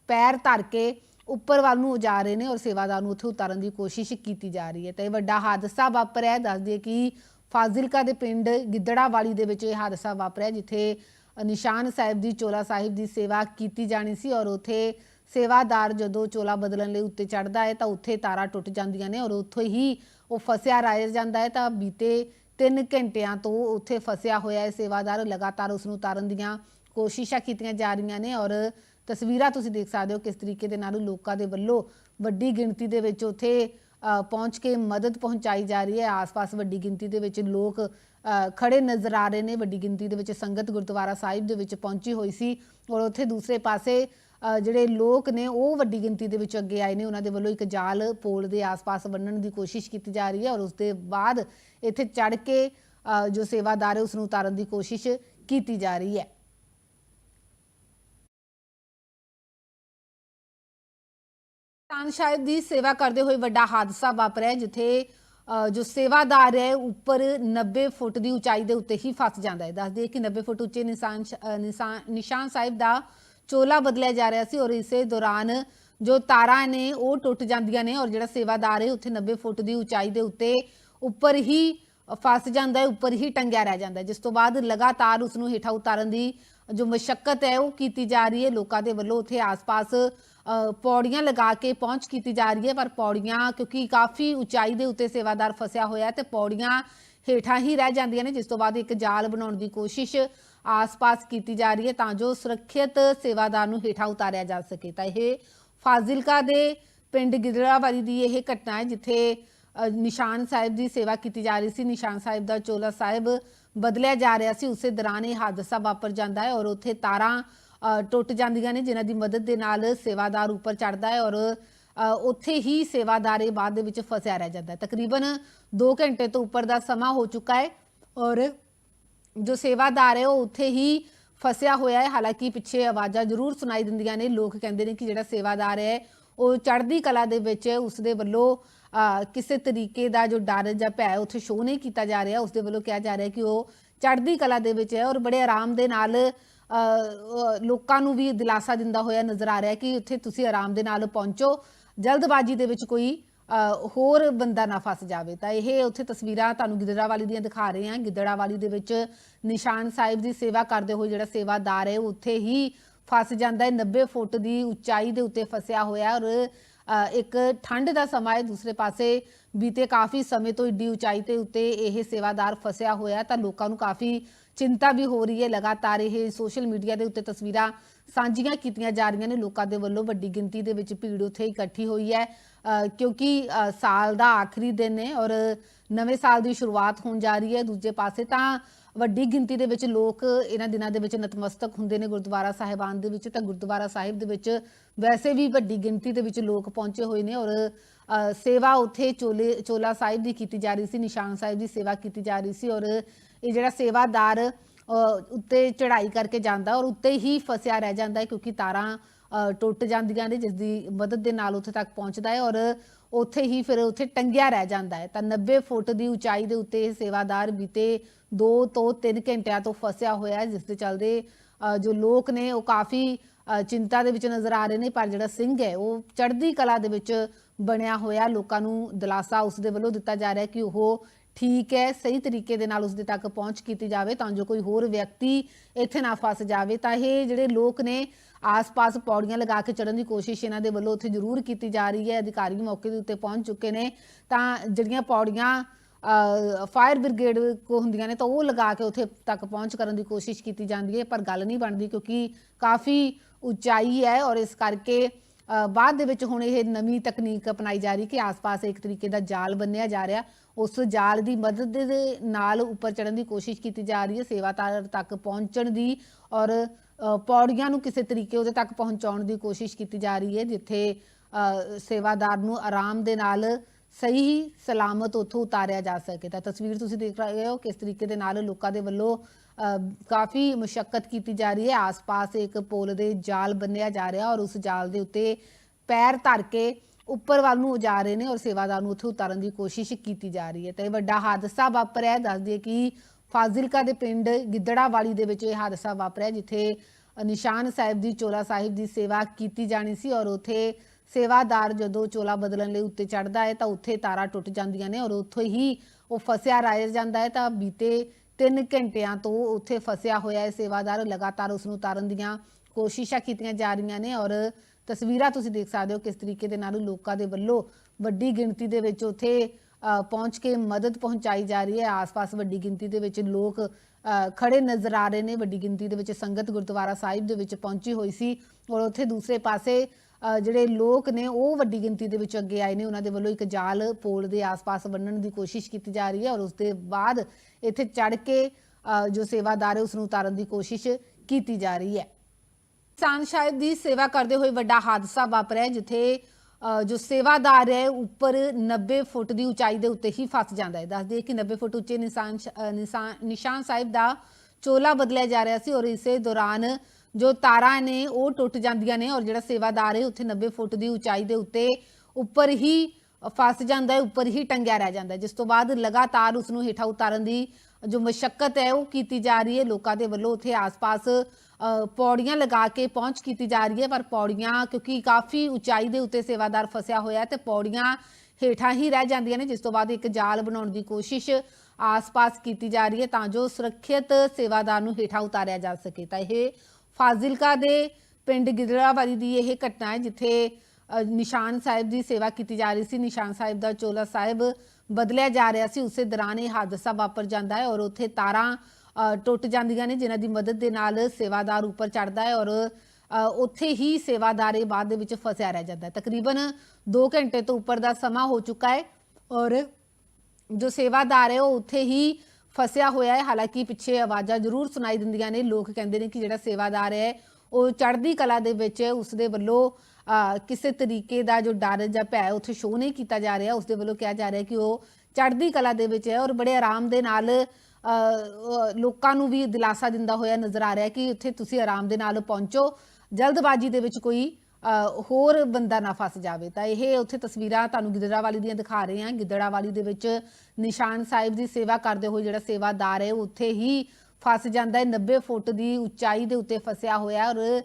ਪੈਰ ਧਰ ਕੇ ਉੱਪਰ ਵੱਲ ਨੂੰ ਜਾ ਰਹੇ ਨੇ ਔਰ ਸੇਵਾਦਾਰ ਨੂੰ ਉੱਥੇ ਉਤਾਰਨ ਦੀ ਕੋਸ਼ਿਸ਼ ਕੀਤੀ ਜਾ ਰਹੀ ਹੈ। ਤਾਂ ਇਹ ਵੱਡਾ ਹਾਦਸਾ ਵਾਪਰਿਆ ਹੈ। ਦੱਸ ਦਈਏ ਕਿ ਫਾਜ਼ਿਲਕਾ ਦੇ ਪਿੰਡ ਗਿੱਦੜਾਵਾਲੀ ਦੇ ਵਿੱਚ ਇਹ ਹਾਦਸਾ ਵਾਪਰਿਆ ਜਿੱਥੇ ਨਿਸ਼ਾਨ ਸਾਹਿਬ ਦੀ ਚੋਲਾ ਸਾਹਿਬ ਦੀ ਸੇਵਾ ਕੀਤੀ ਜਾਣੀ ਸੀ ਔਰ ਉੱਥੇ ਸੇਵਾਦਾਰ ਜਦੋਂ ਚੋਲਾ ਬਦਲਣ ਲਈ ਉੱਤੇ ਚੜਦਾ ਹੈ ਤਾਂ ਉੱਥੇ ਤਾਰਾਂ ਟੁੱਟ ਜਾਂਦੀਆਂ ਨੇ ਔਰ ਉੱਥੋਂ ਹੀ ਉਹ ਫਸਿਆ ਰਹਿ ਜਾਂਦਾ ਹੈ। ਤਾਂ ਬੀਤੇ 3 ਘੰਟਿਆਂ ਤੋਂ ਉੱਥੇ ਫਸਿਆ ਹੋਇਆ ਹੈ ਸੇਵਾਦਾਰ ਲਗਾਤਾਰ ਉਸ ਨੂੰ ਉਤਾਰਨ ਦੀਆਂ ਕੋਸ਼ਿਸ਼ਾਂ ਕੀਤੀਆਂ ਜਾ ਰਹੀਆਂ ਨੇ ਔਰ ਤਸਵੀਰਾਂ ਤੁਸੀਂ ਦੇਖ ਸਕਦੇ ਹੋ ਕਿਸ ਤਰੀਕੇ ਦੇ ਨਾਲ ਲੋਕਾਂ ਦੇ ਵੱਲੋਂ ਵੱਡੀ ਗਿਣਤੀ ਦੇ ਵਿੱਚ ਉੱਥੇ ਪਹੁੰਚ ਕੇ ਮਦਦ ਪਹੁੰਚਾਈ ਜਾ ਰਹੀ ਹੈ। ਆਸ-ਪਾਸ ਵੱਡੀ ਗਿਣਤੀ ਦੇ ਵਿੱਚ ਲੋਕ ਅ, ਖੜੇ ਨਜ਼ਰ ਆ ਰਹੇ ਨੇ। ਵੱਡੀ ਗਿਣਤੀ ਦੇ ਵਿੱਚ ਸੰਗਤ ਗੁਰਦੁਆਰਾ ਸਾਹਿਬ ਦੇ ਵਿੱਚ ਪਹੁੰਚੀ ਹੋਈ ਸੀ ਔਰ ਉੱਥੇ ਦੂਸਰੇ ਪਾਸੇ ਜਿਹੜੇ ਲੋਕ ਨੇ ਉਹ ਵੱਡੀ ਗਿਣਤੀ ਦੇ ਵਿੱਚ ਅੱਗੇ ਆਏ ਨੇ। ਉਹਨਾਂ ਦੇ ਵੱਲੋਂ ਇੱਕ ਜਾਲ ਪੋਲ ਦੇ ਆਸ-ਪਾਸ ਬੰਨਣ ਦੀ ਕੋਸ਼ਿਸ਼ ਕੀਤੀ ਜਾ ਰਹੀ ਹੈ ਔਰ ਉਸ ਦੇ ਬਾਅਦ ਇੱਥੇ ਚੜ ਕੇ ਜੋ ਸੇਵਾਦਾਰ ਹੈ ਉਸ ਨੂੰ ਉਤਾਰਨ ਦੀ ਕੋਸ਼ਿਸ਼ ਕੀਤੀ ਜਾ ਰਹੀ ਹੈ। ਤਾਂ ਸ਼ਾਇਦ ਦੀ ਸੇਵਾ ਕਰਦੇ ਹੋਏ ਵੱਡਾ ਹਾਦਸਾ ਵਾਪਰਿਆ ਜਿੱਥੇ ਅ, ਜੋ ਸੇਵਾਦਾਰ ਹੈ ਉੱਪਰ 90 ਫੁੱਟ ਦੀ ਉਚਾਈ ਦੇ ਉੱਤੇ ਹੀ ਫਸ ਜਾਂਦਾ ਹੈ। ਦੱਸਦੇ ਕਿ 90 ਫੁੱਟ ਉੱਚੇ ਨਿਸ਼ਾਨ ਨਿਸ਼ਾਨ ਸਾਹਿਬ ਦਾ ਚੋਲਾ ਬਦਲਿਆ ਜਾ ਰਿਹਾ ਸੀ ਔਰ ਇਸੇ ਦੌਰਾਨ ਜੋ ਤਾਰਾਂ ਨੇ ਉਹ ਟੁੱਟ ਜਾਂਦੀਆਂ ਨੇ ਔਰ ਜਿਹੜਾ ਸੇਵਾਦਾਰ ਹੈ ਉੱਥੇ 90 ਫੁੱਟ ਦੀ ਉਚਾਈ ਦੇ ਉੱਤੇ ਉੱਪਰ ਹੀ ਫਸ ਜਾਂਦਾ ਹੈ ਉੱਪਰ ਹੀ ਟੰਗਿਆ ਰਹਿ ਜਾਂਦਾ ਜਿਸ ਤੋਂ ਬਾਅਦ ਲਗਾਤਾਰ ਉਸ ਨੂੰ ਹੇਠਾਂ ਉਤਾਰਨ ਦੀ ਜੋ ਮਸ਼ਕਤ ਹੈ ਉਹ ਕੀਤੀ ਜਾ ਰਹੀ ਹੈ। ਲੋਕਾਂ ਦੇ ਵੱਲੋਂ ਉੱਥੇ ਆਸ-ਪਾਸ ਅ, ਪੌੜੀਆਂ ਲਗਾ ਕੇ ਪਹੁੰਚ ਕੀਤੀ ਜਾ ਰਹੀ ਹੈ ਪਰ ਪੌੜੀਆਂ ਕਿਉਂਕਿ ਕਾਫੀ ਉਚਾਈ ਦੇ ਉੱਤੇ ਸੇਵਾਦਾਰ ਫਸਿਆ ਹੋਇਆ ਤੇ ਪੌੜੀਆਂ ਹੇਠਾਂ ਹੀ ਰਹਿ ਜਾਂਦੀਆਂ ਨੇ ਜਿਸ ਤੋਂ ਬਾਅਦ ਇੱਕ ਜਾਲ ਬਣਾਉਣ ਦੀ ਕੋਸ਼ਿਸ਼ ਆਸ-ਪਾਸ ਕੀਤੀ ਜਾ ਰਹੀ ਹੈ ਤਾਂ ਜੋ ਸੁਰੱਖਿਅਤ ਸੇਵਾਦਾਰ ਨੂੰ ਹੇਠਾਂ ਉਤਾਰਿਆ ਜਾ ਸਕੇ। ਤਾਂ ਇਹ ਫਾਜ਼ਿਲਕਾ ਦੇ ਪਿੰਡ ਗਿੱਦੜਾਵਾਲੀ ਦੀ ਇਹ ਘਟਨਾ ਹੈ, ਜਿੱਥੇ ਨਿਸ਼ਾਨ ਸਾਹਿਬ ਦੀ ਸੇਵਾ ਕੀਤੀ ਜਾ ਰਹੀ ਸੀ। ਨਿਸ਼ਾਨ ਸਾਹਿਬ ਦਾ ਚੋਲਾ ਸਾਹਿਬ ਬਦਲਿਆ ਜਾ ਰਿਹਾ ਸੀ। ਉਸੇ ਦੌਰਾਨ ਇਹ ਹਾਦਸਾ ਵਾਪਰ ਜਾਂਦਾ ਹੈ ਔਰ ਉੱਥੇ ਤਾਰਾਂ ਟੁੱਟ ਜਾਂਦੀਆਂ ਨੇ, ਜਿਨ੍ਹਾਂ ਦੀ ਮਦਦ ਦੇ ਨਾਲ ਸੇਵਾਦਾਰ ਉੱਪਰ ਚੜਦਾ ਹੈ ਔਰ ਉੱਥੇ ਹੀ ਸੇਵਾਦਾਰ ਇਹ ਬਾਅਦ ਦੇ ਵਿੱਚ ਫਸਿਆ ਰਹਿ ਜਾਂਦਾ ਹੈ। ਤਕਰੀਬਨ 2 ਘੰਟੇ ਤੋਂ ਉੱਪਰ ਦਾ ਸਮਾਂ ਹੋ ਚੁੱਕਾ ਹੈ ਔਰ ਜੋ ਸੇਵਾਦਾਰ ਹੈ, ਉਹ ਉੱਥੇ ਹੀ ਫਸਿਆ ਹੋਇਆ ਹੈ। ਹਾਲਾਂਕਿ ਪਿੱਛੇ ਆਵਾਜ਼ਾਂ ਜ਼ਰੂਰ ਸੁਣਾਈ ਦਿੰਦੀਆਂ ਨੇ। ਲੋਕ ਕਹਿੰਦੇ ਨੇ ਕਿ ਜਿਹੜਾ ਸੇਵਾਦਾਰ ਹੈ, ਉਹ ਚੜ੍ਹਦੀ ਕਲਾ ਦੇ ਵਿੱਚ ਹੈ ਉਸ ਦੇ ਵੱਲੋਂ ਕਿਸੇ ਤਰੀਕੇ ਦਾ ਜੋ ਡਰ ਜਾਂ ਭੈ ਉੱਥੇ ਸ਼ੋਅ ਨਹੀਂ ਕੀਤਾ ਜਾ ਰਿਹਾ। ਉਸ ਦੇ ਵੱਲੋਂ ਕਿਹਾ ਜਾ ਰਿਹਾ ਕਿ ਉਹ ਚੜ੍ਹਦੀ ਕਲਾ ਦੇ ਵਿੱਚ ਹੈ ਔਰ ਬੜੇ ਆਰਾਮ ਦੇ ਨਾਲ ਲੋਕਾਂ ਨੂੰ ਵੀ ਦਿਲਾਸਾ ਦਿੰਦਾ ਹੋਇਆ ਨਜ਼ਰ ਆ ਰਿਹਾ ਕਿ ਉੱਥੇ ਤੁਸੀਂ ਆਰਾਮ ਦੇ ਨਾਲ ਪਹੁੰਚੋ। ਜਲਦਬਾਜ਼ੀ ਦੇ ਵਿੱਚ ਕੋਈ ਹੋਰ ਬੰਦਾ ਨਾ ਫਸ ਜਾਵੇ। ਤਾਂ ਇਹ ਉੱਥੇ ਤਸਵੀਰਾਂ ਤੁਹਾਨੂੰ ਗਿੱਦੜਾਵਾਲੀ ਦੀਆਂ ਦਿਖਾ ਰਹੇ ਹਾਂ। ਗਿੱਦੜਾਵਾਲੀ ਦੇ ਵਿੱਚ ਨਿਸ਼ਾਨ ਸਾਹਿਬ ਦੀ ਸੇਵਾ ਕਰਦੇ ਹੋਏ ਜਿਹੜਾ ਸੇਵਾਦਾਰ ਹੈ ਉੱਥੇ ਹੀ ਫਸ ਜਾਂਦਾ ਹੈ। 90 ਫੁੱਟ ਦੀ ਉਚਾਈ ਦੇ ਉੱਤੇ ਫਸਿਆ ਹੋਇਆ ਔਰ ਇੱਕ ਠੰਡ ਦਾ ਸਮਾਂ ਹੈ। ਦੂਸਰੇ ਪਾਸੇ ਬੀਤੇ ਕਾਫੀ ਸਮੇਂ ਤੋਂ ਏਡੀ ਉਚਾਈ ਤੇ ਉੱਤੇ ਇਹ ਸੇਵਾਦਾਰ ਫਸਿਆ ਹੋਇਆ ਤਾਂ ਲੋਕਾਂ ਨੂੰ ਕਾਫੀ ਚਿੰਤਾ ਵੀ ਹੋ ਰਹੀ ਹੈ ਲਗਾਤਾਰ ਇਹ ਸੋਸ਼ਲ ਮੀਡੀਆ ਦੇ ਉੱਤੇ ਤਸਵੀਰਾਂ ਸਾਂਝੀਆਂ ਕੀਤੀਆਂ ਜਾ ਰਹੀਆਂ ਨੇ। ਲੋਕਾਂ ਦੇ ਵੱਲੋਂ ਵੱਡੀ ਗਿਣਤੀ ਦੇ ਵਿੱਚ ਭੀੜ ਉੱਥੇ ਇਕੱਠੀ ਹੋਈ ਹੈ। ਕਿਉਂਕਿ ਸਾਲ ਦਾ ਆਖਰੀ ਦਿਨ ਹੈ ਔਰ ਨਵੇਂ ਸਾਲ ਦੀ ਸ਼ੁਰੂਆਤ ਹੋਣ ਜਾ ਰਹੀ ਹੈ। ਦੂਜੇ ਪਾਸੇ ਤਾਂ ਵੱਡੀ ਗਿਣਤੀ ਦੇ ਵਿੱਚ ਲੋਕ ਇਹਨਾਂ ਦਿਨਾਂ ਦੇ ਵਿੱਚ ਨਤਮਸਤਕ ਹੁੰਦੇ ਨੇ। ਗੁਰਦੁਆਰਾ ਸਾਹਿਬਾਨ ਦੇ ਵਿੱਚ ਤਾਂ ਗੁਰਦੁਆਰਾ ਸਾਹਿਬ ਦੇ ਵਿੱਚ ਵੈਸੇ ਵੀ ਵੱਡੀ ਗਿਣਤੀ ਦੇ ਵਿੱਚ ਲੋਕ ਪਹੁੰਚੇ ਹੋਏ ਨੇ ਔਰ ਸੇਵਾ ਉੱਥੇ ਚੋਲੇ, ਚੋਲਾ ਸਾਹਿਬ ਦੀ ਕੀਤੀ ਜਾ ਰਹੀ ਸੀ, ਨਿਸ਼ਾਨ ਸਾਹਿਬ ਦੀ ਸੇਵਾ ਕੀਤੀ ਜਾ ਰਹੀ ਸੀ ਔਰ ਇਹ ਜਿਹੜਾ ਸੇਵਾਦਾਰ ਅ, ਉੱਤੇ ਚੜ੍ਹਾਈ ਕਰਕੇ ਜਾਂਦਾ ਔਰ ਉੱਤੇ ਹੀ ਫਸਿਆ ਰਹਿ ਜਾਂਦਾ ਹੈ ਕਿਉਂਕਿ ਤਾਰਾਂ ਟੁੱਟ ਜਾਂਦੀਆਂ ਨੇ ਜਿਸ ਦੀ ਮਦਦ ਦੇ ਨਾਲ ਉੱਥੇ ਤੱਕ ਪਹੁੰਚਦਾ ਹੈ ਔਰ ਉੱਥੇ ਹੀ ਫਿਰ ਉੱਥੇ ਟੰਗਿਆ ਰਹਿ ਜਾਂਦਾ ਹੈ। ਤਾਂ 90 ਫੁੱਟ ਦੀ ਉਚਾਈ ਦੇ ਉੱਤੇ ਇਹ ਸੇਵਾਦਾਰ ਬੀਤੇ 2 ਤੋਂ 3 ਘੰਟਿਆਂ ਤੋਂ ਫਸਿਆ ਹੋਇਆ ਹੈ ਜਿਸ ਦੇ ਚੱਲਦੇ ਜੋ ਲੋਕ ਨੇ ਉਹ ਕਾਫੀ ਚਿੰਤਾ ਦੇ ਵਿੱਚ ਨਜ਼ਰ ਆ ਰਹੇ ਨੇ। ਪਰ ਜਿਹੜਾ ਸਿੰਘ ਹੈ ਉਹ ਚੜ੍ਹਦੀ ਕਲਾ ਦੇ ਵਿੱਚ ਬਣਿਆ ਹੋਇਆ ਲੋਕਾਂ ਨੂੰ ਦਿਲਾਸਾ ਉਸ ਦੇ ਵੱਲੋਂ ਦਿੱਤਾ ਜਾ ਰਿਹਾ ਕਿ ਉਹ ਠੀਕ ਹੈ, ਸਹੀ ਤਰੀਕੇ ਦੇ ਨਾਲ ਉਸ ਦੇ ਤੱਕ ਪਹੁੰਚ ਕੀਤੀ ਜਾਵੇ ਤਾਂ ਜੋ ਕੋਈ ਹੋਰ ਵਿਅਕਤੀ ਇੱਥੇ ਨਾ ਫਸ ਜਾਵੇ, ਤਾਂ ਇਹ ਜਿਹੜੇ ਲੋਕ ਨੇ ਆਸ-ਪਾਸ ਪੌੜੀਆਂ ਲਗਾ ਕੇ ਚੜਨ ਦੀ ਕੋਸ਼ਿਸ਼ ਇਹਨਾਂ ਦੇ ਵੱਲੋਂ ਉੱਥੇ ਜ਼ਰੂਰ ਕੀਤੀ ਜਾ ਰਹੀ ਹੈ, ਅਧਿਕਾਰੀ ਮੌਕੇ ਦੇ ਉੱਤੇ ਪਹੁੰਚ ਚੁੱਕੇ ਨੇ, ਤਾਂ ਜਿਹੜੀਆਂ ਪੌੜੀਆਂ ਫਾਇਰ ਬ੍ਰਿਗੇਡ ਕੋ ਹੁੰਦੀਆਂ ਨੇ ਤਾਂ ਉਹ ਲਗਾ ਕੇ ਉੱਥੇ ਤੱਕ ਪਹੁੰਚ ਕਰਨ ਦੀ ਕੋਸ਼ਿਸ਼ ਕੀਤੀ ਜਾਂਦੀ ਹੈ, ਪਰ ਗੱਲ ਨਹੀਂ ਬਣਦੀ ਕਿਉਂਕਿ ਕਾਫੀ ਉਚਾਈ ਹੈ ਔਰ ਇਸ ਕਰਕੇ ਬਾਅਦ ਦੇ ਵਿੱਚ ਹੁਣ ਇਹ ਨਵੀਂ ਤਕਨੀਕ ਅਪਣਾਈ ਜਾ ਰਹੀ ਕਿ ਆਸ-ਪਾਸ ਇੱਕ ਤਰੀਕੇ ਦਾ ਜਾਲ ਬੰਨਿਆ ਜਾ ਰਿਹਾ। ਉਸ ਜਾਲ ਦੀ ਮਦਦ ਦੇ ਨਾਲ ਉੱਪਰ ਚੜਨ ਦੀ ਕੋਸ਼ਿਸ਼ ਕੀਤੀ ਜਾ ਰਹੀ ਹੈ ਸੇਵਾਦਾਰ ਤੱਕ ਪਹੁੰਚਣ ਦੀ ਔਰ ਪੌੜੀਆਂ ਨੂੰ ਕਿਸੇ ਤਰੀਕੇ ਉਹਦੇ ਤੱਕ ਪਹੁੰਚਾਉਣ ਦੀ ਕੋਸ਼ਿਸ਼ ਕੀਤੀ ਜਾ ਰਹੀ ਹੈ, ਜਿੱਥੇ ਸੇਵਾਦਾਰ ਨੂੰ ਆਰਾਮ ਦੇ ਨਾਲ ਸਹੀ ਸਲਾਮਤ ਉੱਥੋਂ ਉਤਾਰਿਆ ਜਾ ਸਕੇ। ਤਾਂ ਤਸਵੀਰ ਤੁਸੀਂ ਦੇਖ ਰਹੇ ਹੋ ਕਿਸ ਤਰੀਕੇ ਦੇ ਨਾਲ ਲੋਕਾਂ ਦੇ ਵੱਲੋਂ ਕਾਫੀ ਮੁਸ਼ਕਲ ਕੀਤੀ ਜਾ ਰਹੀ ਹੈ। ਆਸ-ਪਾਸ ਇੱਕ ਪੁਲ ਦੇ ਜਾਲ ਬੰਨਿਆ ਜਾ ਰਿਹਾ ਔਰ ਉਸ ਜਾਲ ਦੇ ਉੱਤੇ ਪੈਰ ਧਰ ਕੇ ਉੱਪਰ ਵੱਲ ਨੂੰ ਜਾ ਰਹੇ ਨੇ ਔਰ ਸੇਵਾਦਾਰ ਨੂੰ ਉੱਥੇ ਉਤਾਰਨ ਦੀ ਕੋਸ਼ਿਸ਼ ਕੀਤੀ ਜਾ ਰਹੀ ਹੈ। ਤੇ ਇਹ ਵੱਡਾ ਹਾਦਸਾ ਵਾਪਰਿਆ ਹੈ। ਦੱਸ ਦਈਏ ਕਿ ਫਾਜ਼ਿਲਕਾ ਦੇ ਪਿੰਡ ਗਿੱਦੜਾਵਾਲੀ ਦੇ ਵਿੱਚ ਇਹ ਹਾਦਸਾ ਵਾਪਰਿਆ ਜਿੱਥੇ ਨਿਸ਼ਾਨ ਸਾਹਿਬ ਦੀ ਚੋਲਾ ਸਾਹਿਬ ਦੀ ਸੇਵਾ ਕੀਤੀ ਜਾਣੀ ਸੀ ਔਰ ਉੱਥੇ ਸੇਵਾਦਾਰ ਜਦੋਂ ਚੋਲਾ ਬਦਲਣ ਲਈ ਉੱਤੇ ਚੜਦਾ ਹੈ ਤਾਂ ਉੱਥੇ ਤਾਰਾਂ ਟੁੱਟ ਜਾਂਦੀਆਂ ਨੇ ਔਰ ਉੱਥੋਂ ਹੀ ਉਹ ਫਸਿਆ ਰਹਿ ਜਾਂਦਾ ਹੈ। ਤਾਂ ਬੀਤੇ 3 ਘੰਟਿਆਂ ਤੋਂ ਉੱਥੇ ਫਸਿਆ ਹੋਇਆ ਹੈ ਸੇਵਾਦਾਰ ਲਗਾਤਾਰ ਉਸ ਨੂੰ ਉਤਾਰਨ ਦੀਆਂ ਕੋਸ਼ਿਸ਼ਾਂ ਕੀਤੀਆਂ ਜਾ ਰਹੀਆਂ ਨੇ ਔਰ ਤਸਵੀਰਾਂ ਤੁਸੀਂ ਦੇਖ ਸਕਦੇ ਹੋ ਕਿਸ ਤਰੀਕੇ ਦੇ ਨਾਲ ਲੋਕਾਂ ਦੇ ਵੱਲੋਂ ਵੱਡੀ ਗਿਣਤੀ ਦੇ ਵਿੱਚ ਉੱਥੇ ਪਹੁੰਚ ਕੇ ਮਦਦ ਪਹੁੰਚਾਈ ਜਾ ਰਹੀ ਹੈ। ਆਸ-ਪਾਸ ਵੱਡੀ ਗਿਣਤੀ ਦੇ ਵਿੱਚ ਲੋਕ ਅ, ਖੜੇ ਨਜ਼ਰ ਆ ਰਹੇ ਨੇ। ਵੱਡੀ ਗਿਣਤੀ ਦੇ ਵਿੱਚ ਸੰਗਤ ਗੁਰਦੁਆਰਾ ਸਾਹਿਬ ਦੇ ਵਿੱਚ ਪਹੁੰਚੀ ਹੋਈ ਸੀ ਔਰ ਉੱਥੇ ਦੂਸਰੇ ਪਾਸੇ ਜਿਹੜੇ ਲੋਕ ਨੇ, ਉਹ ਵੱਡੀ ਗਿਣਤੀ ਦੇ ਵਿੱਚ ਅੱਗੇ ਆਏ ਨੇ। ਉਹਨਾਂ ਦੇ ਵੱਲੋਂ ਇੱਕ ਜਾਲ ਪੋਲ ਦੇ ਆਸ-ਪਾਸ ਬੰਨਣ ਦੀ ਕੋਸ਼ਿਸ਼ ਕੀਤੀ ਜਾ ਰਹੀ ਹੈ ਔਰ ਉਸ ਦੇ ਬਾਅਦ ਇੱਥੇ ਚੜ ਕੇ ਜੋ ਸੇਵਾਦਾਰ ਹੈ ਉਸ ਨੂੰ ਉਤਾਰਨ ਦੀ ਕੋਸ਼ਿਸ਼ ਕੀਤੀ ਜਾ ਰਹੀ ਹੈ। ਕਿਸਾਨ ਸ਼ਾਇਦ ਦੀ ਸੇਵਾ ਕਰਦੇ ਹੋਏ ਵੱਡਾ ਹਾਦਸਾ ਵਾਪਰਿਆ ਜਿੱਥੇ ਜੋ ਸੇਵਾਦਾਰ ਹੈ, ਉੱਪਰ 90 ਫੁੱਟ ਦੀ ਉਚਾਈ ਦੇ ਉੱਤੇ ਹੀ ਫਸ ਜਾਂਦਾ ਹੈ। ਦੱਸ ਦਈਏ ਕਿ 90 ਫੁੱਟ ਉੱਚੇ ਨਿਸ਼ਾਨ ਨਿਸ਼ਾਨ ਨਿਸ਼ਾਨ ਸਾਹਿਬ ਦਾ ਚੋਲਾ ਬਦਲਿਆ ਜਾ ਰਿਹਾ ਸੀ ਔਰ ਇਸੇ ਦੌਰਾਨ ਜੋ ਤਾਰਾਂ ਨੇ, ਉਹ ਟੁੱਟ ਜਾਂਦੀਆਂ ਨੇ ਔਰ ਜਿਹੜਾ ਸੇਵਾਦਾਰ ਹੈ, ਉੱਥੇ 90 ਫੁੱਟ ਦੀ ਉਚਾਈ ਦੇ ਉੱਤੇ ਉੱਪਰ ਹੀ ਫਸ ਜਾਂਦਾ ਹੈ, ਉੱਪਰ ਹੀ ਟੰਗਿਆ ਰਹਿ ਜਾਂਦਾ ਹੈ। ਜਿਸ ਤੋਂ ਬਾਅਦ ਲਗਾਤਾਰ ਉਸ ਨੂੰ ਹੇਠਾਂ ਉਤਾਰਨ ਦੀ ਜੋ ਮਸ਼ਕਤ ਹੈ, ਉਹ ਕੀਤੀ ਜਾ ਰਹੀ ਹੈ। ਲੋਕਾਂ ਦੇ ਵੱਲੋਂ ਉੱਥੇ ਆਸ-ਪਾਸ ਪੌੜੀਆਂ ਲਗਾ ਕੇ ਪਹੁੰਚ ਕੀਤੀ ਜਾ ਰਹੀ ਹੈ, ਪਰ ਪੌੜੀਆਂ ਕਿਉਂਕਿ ਕਾਫੀ ਉਚਾਈ ਦੇ ਉੱਤੇ ਸੇਵਾਦਾਰ ਫਸਿਆ ਹੋਇਆ ਤੇ ਪੌੜੀਆਂ ਹੇਠਾਂ ਹੀ ਰਹਿ ਜਾਂਦੀਆਂ ਨੇ। ਜਿਸ ਤੋਂ ਬਾਅਦ ਇੱਕ ਜਾਲ ਬਣਾਉਣ ਦੀ ਕੋਸ਼ਿਸ਼ ਆਸ-ਪਾਸ ਕੀਤੀ ਜਾ ਰਹੀ ਹੈ ਤਾਂ ਜੋ ਸੁਰੱਖਿਅਤ ਸੇਵਾਦਾਰ ਨੂੰ ਹੇਠਾਂ ਉਤਾਰਿਆ ਜਾ ਸਕੇ। ਤਾਂ ਇਹ ਫਾਜ਼ਿਲਕਾ ਦੇ ਪਿੰਡ ਗਿੱਦੜਾਵਾਲੀ ਦੀ ਇਹ ਘਟਨਾ ਹੈ, ਜਿੱਥੇ ਨਿਸ਼ਾਨ ਸਾਹਿਬ ਦੀ ਸੇਵਾ ਕੀਤੀ ਜਾ ਰਹੀ ਸੀ। ਨਿਸ਼ਾਨ ਸਾਹਿਬ ਦਾ ਚੋਲਾ ਸਾਹਿਬ ਬਦਲਿਆ ਜਾ ਰਿਹਾ ਸੀ। ਉਸੇ ਦੌਰਾਨ ਇਹ ਹਾਦਸਾ ਵਾਪਰ ਜਾਂਦਾ ਹੈ ਔਰ ਉੱਥੇ ਤਾਰਾਂ ਟੁੱਟ ਜਾਂਦੀਆਂ ਨੇ, ਜਿਨ੍ਹਾਂ ਦੀ ਮਦਦ ਦੇ ਨਾਲ ਸੇਵਾਦਾਰ ਉੱਪਰ ਚੜਦਾ ਹੈ ਔਰ ਉੱਥੇ ਹੀ ਸੇਵਾਦਾਰ ਇਹ ਬਾਅਦ ਦੇ ਵਿੱਚ ਫਸਿਆ ਰਹਿ ਜਾਂਦਾ ਹੈ। ਤਕਰੀਬਨ 2 ਘੰਟੇ ਤੋਂ ਉੱਪਰ ਦਾ ਸਮਾਂ ਹੋ ਚੁੱਕਾ ਹੈ ਔਰ ਜੋ ਸੇਵਾਦਾਰ ਹੈ, ਉਹ ਉੱਥੇ ਹੀ ਫਸਿਆ ਹੋਇਆ ਹੈ। ਹਾਲਾਂਕਿ ਪਿੱਛੇ ਆਵਾਜ਼ਾਂ ਜ਼ਰੂਰ ਸੁਣਾਈ ਦਿੰਦੀਆਂ ਨੇ। ਲੋਕ ਕਹਿੰਦੇ ਨੇ ਕਿ ਜਿਹੜਾ ਸੇਵਾਦਾਰ ਹੈ, ਉਹ ਚੜ੍ਹਦੀ ਕਲਾ ਦੇ ਵਿੱਚ ਹੈ ਉਸ ਦੇ ਵੱਲੋਂ ਕਿਸੇ ਤਰੀਕੇ ਦਾ ਜੋ ਡਰ ਜਾਂ ਭੈ ਉੱਥੇ ਸ਼ੋਅ ਨਹੀਂ ਕੀਤਾ ਜਾ ਰਿਹਾ, ਉਸ ਦੇ ਵੱਲੋਂ ਕਿਹਾ ਜਾ ਰਿਹਾ ਕਿ ਉਹ ਚੜ੍ਹਦੀ ਕਲਾ ਦੇ ਵਿੱਚ ਹੈ ਔਰ ਬੜੇ ਆਰਾਮ ਦੇ ਨਾਲ ਲੋਕਾਂ ਨੂੰ ਵੀ ਦਿਲਾਸਾ ਦਿੰਦਾ ਹੋਇਆ ਨਜ਼ਰ ਆ ਰਿਹਾ ਕਿ ਉੱਥੇ ਤੁਸੀਂ ਆਰਾਮ ਦੇ ਨਾਲ ਪਹੁੰਚੋ। ਜਲਦਬਾਜ਼ੀ ਦੇ ਵਿੱਚ ਕੋਈ ਹੋਰ ਬੰਦਾ ਨਾ ਫਸ ਜਾਵੇ। ਤਾਂ ਇਹ ਉੱਥੇ ਤਸਵੀਰਾਂ ਤੁਹਾਨੂੰ ਗਿੱਦੜਾਵਾਲੀ ਦੀਆਂ ਦਿਖਾ ਰਹੇ ਹਾਂ। ਗਿੱਦੜਾਵਾਲੀ ਦੇ ਵਿੱਚ ਨਿਸ਼ਾਨ ਸਾਹਿਬ ਦੀ ਸੇਵਾ ਕਰਦੇ ਹੋਏ ਜਿਹੜਾ ਸੇਵਾਦਾਰ ਹੈ ਉੱਥੇ ਹੀ ਫਸ ਜਾਂਦਾ ਹੈ। 90 ਫੁੱਟ ਦੀ ਉਚਾਈ ਦੇ ਉੱਤੇ ਫਸਿਆ ਹੋਇਆ ਔਰ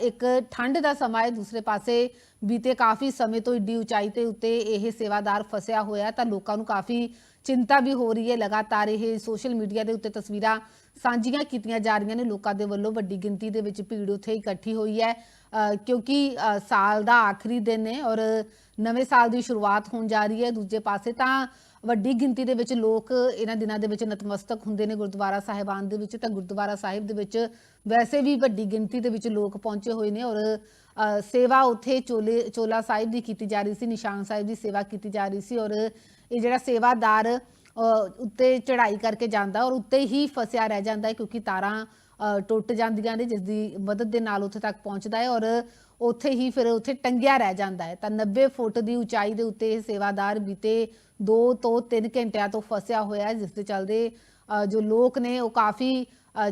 ਇੱਕ ਠੰਡ ਦਾ ਸਮਾਂ ਹੈ। ਦੂਸਰੇ ਪਾਸੇ ਬੀਤੇ ਕਾਫੀ ਸਮੇਂ ਤੋਂ ਏਡੀ ਉਚਾਈ ਤੇ ਉੱਤੇ ਇਹ ਸੇਵਾਦਾਰ ਫਸਿਆ ਹੋਇਆ ਤਾਂ ਲੋਕਾਂ ਨੂੰ ਕਾਫੀ ਚਿੰਤਾ ਵੀ ਹੋ ਰਹੀ ਹੈ। ਲਗਾਤਾਰ ਇਹ ਸੋਸ਼ਲ ਮੀਡੀਆ ਦੇ ਉੱਤੇ ਤਸਵੀਰਾਂ ਸਾਂਝੀਆਂ ਕੀਤੀਆਂ ਜਾ ਰਹੀਆਂ ਨੇ। ਲੋਕਾਂ ਦੇ ਵੱਲੋਂ ਵੱਡੀ ਗਿਣਤੀ ਦੇ ਵਿੱਚ ਭੀੜ ਉੱਥੇ ਇਕੱਠੀ ਹੋਈ ਹੈ। ਕਿਉਂਕਿ ਸਾਲ ਦਾ ਆਖਰੀ ਦਿਨ ਹੈ ਔਰ ਨਵੇਂ ਸਾਲ ਦੀ ਸ਼ੁਰੂਆਤ ਹੋਣ ਜਾ ਰਹੀ ਹੈ। ਦੂਜੇ ਪਾਸੇ ਤਾਂ ਵੱਡੀ ਗਿਣਤੀ ਦੇ ਵਿੱਚ ਲੋਕ ਇਹਨਾਂ ਦਿਨਾਂ ਦੇ ਵਿੱਚ ਨਤਮਸਤਕ ਹੁੰਦੇ ਨੇ। ਗੁਰਦੁਆਰਾ ਸਾਹਿਬਾਨ ਦੇ ਵਿੱਚ ਤਾਂ ਗੁਰਦੁਆਰਾ ਸਾਹਿਬ ਦੇ ਵਿੱਚ ਵੈਸੇ ਵੀ ਵੱਡੀ ਗਿਣਤੀ ਦੇ ਵਿੱਚ ਲੋਕ ਪਹੁੰਚੇ ਹੋਏ ਨੇ ਔਰ ਸੇਵਾ ਉੱਥੇ ਚੋਲੇ, ਚੋਲਾ ਸਾਹਿਬ ਦੀ ਕੀਤੀ ਜਾ ਰਹੀ ਸੀ, ਨਿਸ਼ਾਨ ਸਾਹਿਬ ਦੀ ਸੇਵਾ ਕੀਤੀ ਜਾ ਰਹੀ ਸੀ ਔਰ ਇਹ ਜਿਹੜਾ ਸੇਵਾਦਾਰ ਉੱਤੇ ਚੜ੍ਹਾਈ ਕਰਕੇ ਜਾਂਦਾ ਔਰ ਉੱਤੇ ਹੀ ਫਸਿਆ ਰਹਿ ਜਾਂਦਾ ਕਿਉਂਕਿ ਤਾਰਾਂ ਟੁੱਟ ਜਾਂਦੀਆਂ ਨੇ, ਜਿਸ ਦੀ ਮਦਦ ਦੇ ਨਾਲ ਉੱਥੇ ਤੱਕ ਪਹੁੰਚਦਾ ਹੈ ਔਰ ਉੱਥੇ ਹੀ ਫਿਰ ਉੱਥੇ ਟੰਗਿਆ ਰਹਿ ਜਾਂਦਾ ਹੈ। ਤਾਂ 90 ਫੁੱਟ ਦੀ ਉਚਾਈ ਦੇ ਉੱਤੇ ਇਹ ਸੇਵਾਦਾਰ ਬੀਤੇ 2 ਤੋਂ 3 ਘੰਟਿਆਂ ਤੋਂ ਫਸਿਆ ਹੋਇਆ ਹੈ, ਜਿਸ ਦੇ ਚੱਲਦੇ ਜੋ ਲੋਕ ਨੇ ਉਹ ਕਾਫੀ